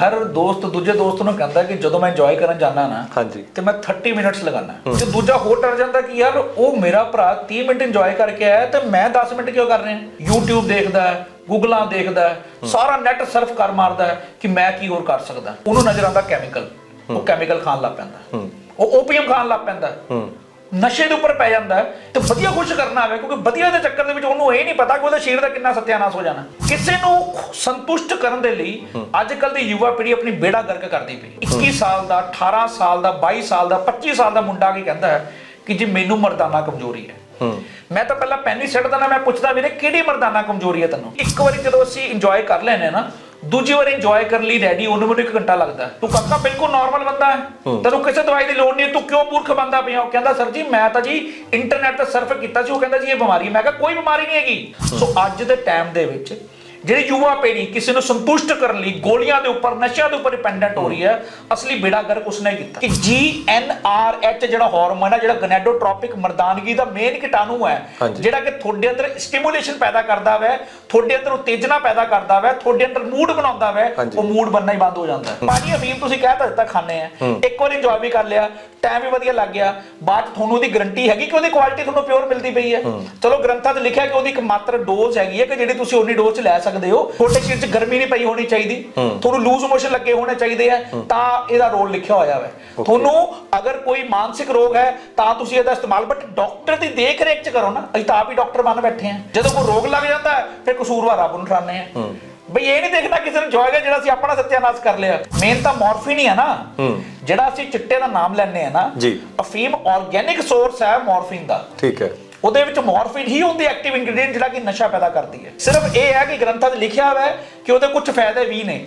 ਹਰ ਦੋਸਤ ਦੂਜੇ ਦੋਸਤ ਨੂੰ ਕਹਿੰਦਾ ਕਿ ਜਦੋਂ ਮੈਂ ਇੰਜੋਏ ਕਰਨ ਜਾਂਦਾ ਨਾ ਹਾਂਜੀ। ਤੇ ਮੈਂ 30 ਮਿੰਟਸ ਲਗਾਣਾ ਤੇ ਦੂਜਾ ਹੋਰ ਡਰ ਜਾਂਦਾ ਕਿ ਯਾਰ ਉਹ ਮੇਰਾ ਭਰਾ 30 ਮਿੰਟ ਇੰਜੋਏ ਕਰਕੇ ਆਇਆ ਤੇ ਮੈਂ 10 ਮਿੰਟ ਕਿਉਂ ਕਰ ਰਿਹਾ? YouTube ਦੇਖਦਾ ਹੈ ਗੂਗਲਾਂ ਦੇਖਦਾ ਹੈ, ਸਾਰਾ ਨੈਟ ਸਰਫ ਕਰ ਮਾਰਦਾ ਹੈ ਕਿ ਮੈਂ ਕੀ ਹੋਰ ਕਰ ਸਕਦਾ। ਉਹਨੂੰ ਨਜ਼ਰ ਆਉਂਦਾ ਕੈਮੀਕਲ ਉਹ ਕੈਮੀਕਲ ਖਾਣ ਲੱਗ ਪੈਂਦਾ। ਉਹ ਓਪੀਅਮ ਖਾਣ ਲੱਗ ਪੈਂਦਾ। ਨਸ਼ੇ ਦੇ ਉੱਪਰ ਪੈ ਜਾਂਦਾ ਤੇ ਵਧੀਆ ਕੁਝ ਕਰਨਾ ਹੋਵੇ ਕਿਉਂਕਿ ਵਧੀਆ ਦੇ ਚੱਕਰ ਦੇ ਵਿੱਚ ਉਹਨੂੰ ਇਹ ਨਹੀਂ ਪਤਾ ਕਿ ਉਹਦੇ ਸਰੀਰ ਦਾ ਕਿੰਨਾ ਸਤਿਆਨਾਸ਼ ਹੋ ਜਾਣਾ। ਕਿਸੇ ਨੂੰ ਸੰਤੁਸ਼ਟ ਕਰਨ ਦੇ ਲਈ ਅੱਜ ਕੱਲ ਦੀ ਯੁਵਾ ਪੀੜ੍ਹੀ ਆਪਣੀ ਬੇੜਾ ਗਰਕ ਕਰਦੀ ਪਈ। 21 ਸਾਲ ਦਾ 18 ਸਾਲ ਦਾ 22 ਸਾਲ ਦਾ 25 ਸਾਲ ਦਾ ਮੁੰਡਾ ਕੀ ਕਹਿੰਦਾ ਹੈ ਕਿ ਜੀ ਮੈਨੂੰ ਮਰਦਾਨਾ ਕਮਜ਼ੋਰੀ ਹੈ। ਮੈਂ ਤਾਂ ਪਹਿਲਾਂ ਪੈਨ ਹੀ ਸਿੱਟਦਾ ਨਾ ਮੈਂ ਪੁੱਛਦਾ ਵੀਰੇ ਕਿਹੜੀ ਮਰਦਾਨਾ ਕਮਜ਼ੋਰੀ ਹੈ ਤੈਨੂੰ? ਇੱਕ ਵਾਰੀ ਜਦੋਂ ਅਸੀਂ ਇੰਜੋਏ ਕਰ ਲੈਨੇ ਨਾ ਦੂਜੀ ਵਾਰ ਇੰਜੋਏ ਕਰਨ ਲਈ ਰੈਡੀ ਉਹਨੂੰ ਮੈਨੂੰ ਇੱਕ ਘੰਟਾ ਲੱਗਦਾ। ਤੂੰ ਕਾਕਾ ਬਿਲਕੁਲ ਨਾਰਮਲ ਬੰਦਾ ਹੈ। ਤੈਨੂੰ ਕਿਸੇ ਦਵਾਈ ਦੀ ਲੋੜ ਨਹੀਂ ਤੂੰ ਕਿਉਂ ਮੂਰਖ ਬੰਦਾ ਪਿਆ? ਉਹ ਕਹਿੰਦਾ ਸਰ ਜੀ ਮੈਂ ਤਾਂ ਜੀ ਇੰਟਰਨੈਟ ਤੇ ਸਰਫ ਕੀਤਾ ਸੀ ਉਹ ਕਹਿੰਦਾ ਜੀ ਇਹ ਬਿਮਾਰੀ। ਮੈਂ ਕਿਹਾ ਕੋਈ ਬਿਮਾਰੀ ਨਹੀਂ ਹੈਗੀ। ਸੋ ਅੱਜ ਦੇ ਟਾਈਮ ਦੇ ਵਿੱਚ ਜਿਹੜੀ ਯੁਵਾ ਪੀੜ੍ਹੀ ਕਿਸੇ ਨੂੰ ਸੰਤੁਸ਼ਟ ਕਰਨ ਲਈ ਗੋਲੀਆਂ ਦੇ ਉੱਪਰ ਨਸ਼ਿਆਂ ਦੇ ਉੱਪਰ ਡਿਪੈਂਡੈਂਟ ਹੋ ਰਹੀ ਹੈ ਅਸਲੀ ਬੇੜਾ ਗਰਕ ਉਸਨੇ ਕੀਤਾ। ਕਿ ਜੀ ਐਨ ਆਰ ਐਚ ਜਿਹੜਾ ਹਾਰਮੋਨ ਹੈ ਜਿਹੜਾ ਗਨੈਡੋਟ੍ਰੋਪਿਕ ਮਰਦਾਨਗੀ ਦਾ ਮੇਨ ਕੀਟਾਣੂ ਹੈ। ਜਿਹੜਾ ਕਿ ਤੁਹਾਡੇ ਅੰਦਰ ਸਟੀਮੂਲੇਸ਼ਨ ਪੈਦਾ ਕਰਦਾ ਵੈ ਤੁਹਾਡੇ ਅੰਦਰ ਉਤੇਜਨਾ ਪੈਦਾ ਕਰਦਾ ਵੈ ਤੁਹਾਡੇ ਅੰਦਰ ਮੂਡ ਬਣਾਉਂਦਾ ਵੈ ਹਾਂਜੀ। ਉਹ ਮੂਡ ਬਣਨਾ ਹੀ ਬੰਦ ਹੋ ਜਾਂਦਾ ਹੈ। ਪਾਣੀ ਅਫੀਮ ਤੁਸੀਂ ਕਹਿ ਤਾਂ ਦਿੱਤਾ ਖਾਣੇ ਆ। ਇੱਕ ਵਾਰ ਇੰਜੋਏ ਵੀ ਕਰ ਲਿਆ ਟਾਈਮ ਵੀ ਵਧੀਆ ਲੱਗ ਗਿਆ ਬਾਅਦ ਤੁਹਾਨੂੰ ਉਹਦੀ ਗਰੰਟੀ ਹੈਗੀ ਕਿ ਉਹਦੀ ਕੁਆਲਿਟੀ ਤੁਹਾਨੂੰ ਪਿਓਰ ਮਿਲਦੀ ਪਈ ਹੈ। ਚਲੋ ਗ੍ਰੰਥਾਂ 'ਚ ਲਿਖਿਆ ਕਿ ਉਹਦੀ ਇੱਕ ਮਾਤਰ ਡੋਜ਼ ਹੈਗੀ ਹੈ ਕਿ ਜਿਹੜੀ ਤੁਸੀਂ ਉਨੀ ਡੋਜ਼ 'ਚ ਲੈ ਸਕਦੇ ਹੋ। ਤੁਹਾਡੇ ਸਰੀਰ 'ਚ ਗਰਮੀ ਨਹੀਂ ਪਈ ਹੋਣੀ ਚਾਹੀਦੀ। ਤੁਹਾਨੂੰ ਲੂਜ਼ ਮੋਸ਼ਨ ਲੱਗੇ ਹੋਣੇ ਚਾਹੀਦੇ ਆ ਤਾਂ ਇਹਦਾ ਰੋਲ ਲਿਖਿਆ ਹੋਇਆ ਹੈ ਤੁਹਾਨੂੰ ਅਗਰ ਕੋਈ ਮਾਨਸਿਕ ਰੋਗ ਹੈ ਤਾਂ ਤੁਸੀਂ ਇਹਦਾ ਇਸਤੇਮਾਲ ਬਟ ਡਾਕਟਰ ਦੀ ਦੇਖ ਰੇਖ 'ਚ ਕਰੋ ਨਾ। ਅਸੀਂ ਤਾਂ ਆਪ ਹੀ ਡਾਕਟਰ ਬਣ ਬੈਠੇ ਆ। ਜਦੋਂ ਕੋਈ ਰੋਗ ਲੱਗ ਜਾਂਦਾ ਹੈ, ਫਿਰ ਕਸੂਰਵਾਰ ਰੱਬ ਨੂੰ ਠਾਣੇ ਆ। ਬਈ ਇਹ ਨਹੀਂ ਦੇਖਣਾ ਕਿਸੇ ਨੂੰ ਜੋਏਗਾ ਜਿਹੜਾ ਅਸੀਂ ਆਪਣਾ ਸਤਿਆਨਾਸ਼ ਕਰ ਲਿਆ। ਮੇਨ ਤਾਂ ਮੋਰਫਿਨ ਹੀ ਹੈ ਨਾ। ਜਿਹੜਾ ਅਸੀਂ ਚਿੱਟੇ ਦਾ ਨਾਮ ਲੈਣੇ ਆ ਨਾ ਜੀ। ਅਫੀਮ ਆਰਗੇਨਿਕ ਸੋਰਸ ਹੈ ਮੋਰਫਿਨ ਦਾ। ਠੀਕ ਹੈ। ਉਹਦੇ ਵਿੱਚ ਮੋਰਫਿਨ ਹੀ ਹੁੰਦੀ ਐਕਟਿਵ ਇੰਗਰੀਡੀਐਂਟ ਜਿਹੜਾ ਕਿ ਨਸ਼ਾ ਪੈਦਾ ਕਰਦੀ ਹੈ। ਸਿਰਫ ਇਹ ਹੈ ਕਿ ਗ੍ਰੰਥਾਂ 'ਚ ਲਿਖਿਆ ਹੋਇਆ ਹੈ ਕਿ ਉਹਦੇ ਕੁਝ ਫਾਇਦੇ ਵੀ ਨੇ।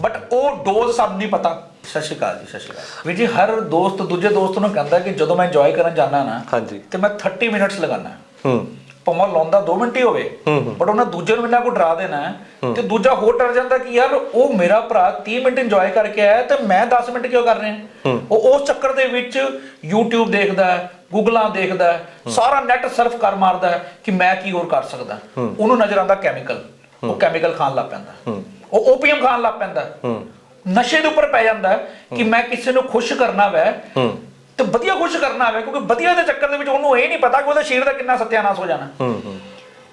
ਬਟ ਉਹ ਡੋਜ਼ ਸਾਨੂੰ ਨਹੀਂ ਪਤਾ। ਸਤਿ ਸ਼੍ਰੀ ਅਕਾਲ ਜੀ ਸਤਿ ਸ਼੍ਰੀ ਅਕਾਲ। ਵੀਰ ਜੀ ਹਰ ਦੋਸਤ ਦੂਜੇ ਦੋਸਤ ਨੂੰ ਕਹਿੰਦਾ ਕਿ ਜਦੋਂ ਮੈਂ ਇੰਜੋਏ ਕਰਨ ਜਾਂਦਾ ਨਾ ਹਾਂਜੀ। ਤੇ ਮੈਂ 30 ਮਿੰਟਸ ਲਗਾਣਾ ਹੂੰ। ਭਾਵੇਂ ਲਾਉਂਦਾ 2 ਮਿੰਟ ਹੀ ਹੋਵੇ। ਬਟ ਉਹਨਾਂ ਦੂਜੇ ਨੂੰ ਇੰਨਾ ਕੋ ਡਰਾ ਦੇਣਾ ਤੇ ਦੂਜਾ ਹੋਰ ਡਰ ਜਾਂਦਾ ਕਿ ਯਾਰ ਉਹ ਮੇਰਾ ਭਰਾ 30 ਮਿੰਟ ਇੰਜੋਏ ਕਰਕੇ ਆਇਆ ਤੇ ਮੈਂ 10 ਮਿੰਟ ਕਿਉਂ ਕਰ ਰਿਹਾ? ਉਹ ਉਸ ਚੱਕਰ ਦੇ ਵਿੱਚ YouTube ਦੇਖਦਾ ਹੈ ਗੂਗਲਾਂ ਦੇਖਦਾ ਹੈ ਸਾਰਾ ਨੈਟ ਸਰਫ ਕਰ ਮਾਰਦਾ ਹੈ ਕਿ ਮੈਂ ਕੀ ਹੋਰ ਕਰ ਸਕਦਾ। ਉਹਨੂੰ ਨਜ਼ਰ ਆਉਂਦਾ ਕੈਮੀਕਲ ਉਹ ਕੈਮੀਕਲ ਖਾਣ ਲੱਗ ਪੈਂਦਾ। ਉਹ ਓਪੀਅਮ ਖਾਣ ਲੱਗ ਪੈਂਦਾ। ਨਸ਼ੇ ਦੇ ਉੱਪਰ ਪੈ ਜਾਂਦਾ ਕਿ ਮੈਂ ਕਿਸੇ ਨੂੰ ਖੁਸ਼ ਕਰਨਾ ਵੈ। ਤੇ ਵਧੀਆ ਖੁਸ਼ ਕਰਨਾ ਹੋਵੇ ਕਿਉਂਕਿ ਵਧੀਆ ਦੇ ਚੱਕਰ ਦੇ ਵਿੱਚ ਉਹਨੂੰ ਇਹ ਨਹੀਂ ਪਤਾ ਕਿ ਉਹਦੇ ਸਰੀਰ ਦਾ ਕਿੰਨਾ ਸਤਿਆਨਾਸ਼ ਹੋ ਜਾਣਾ।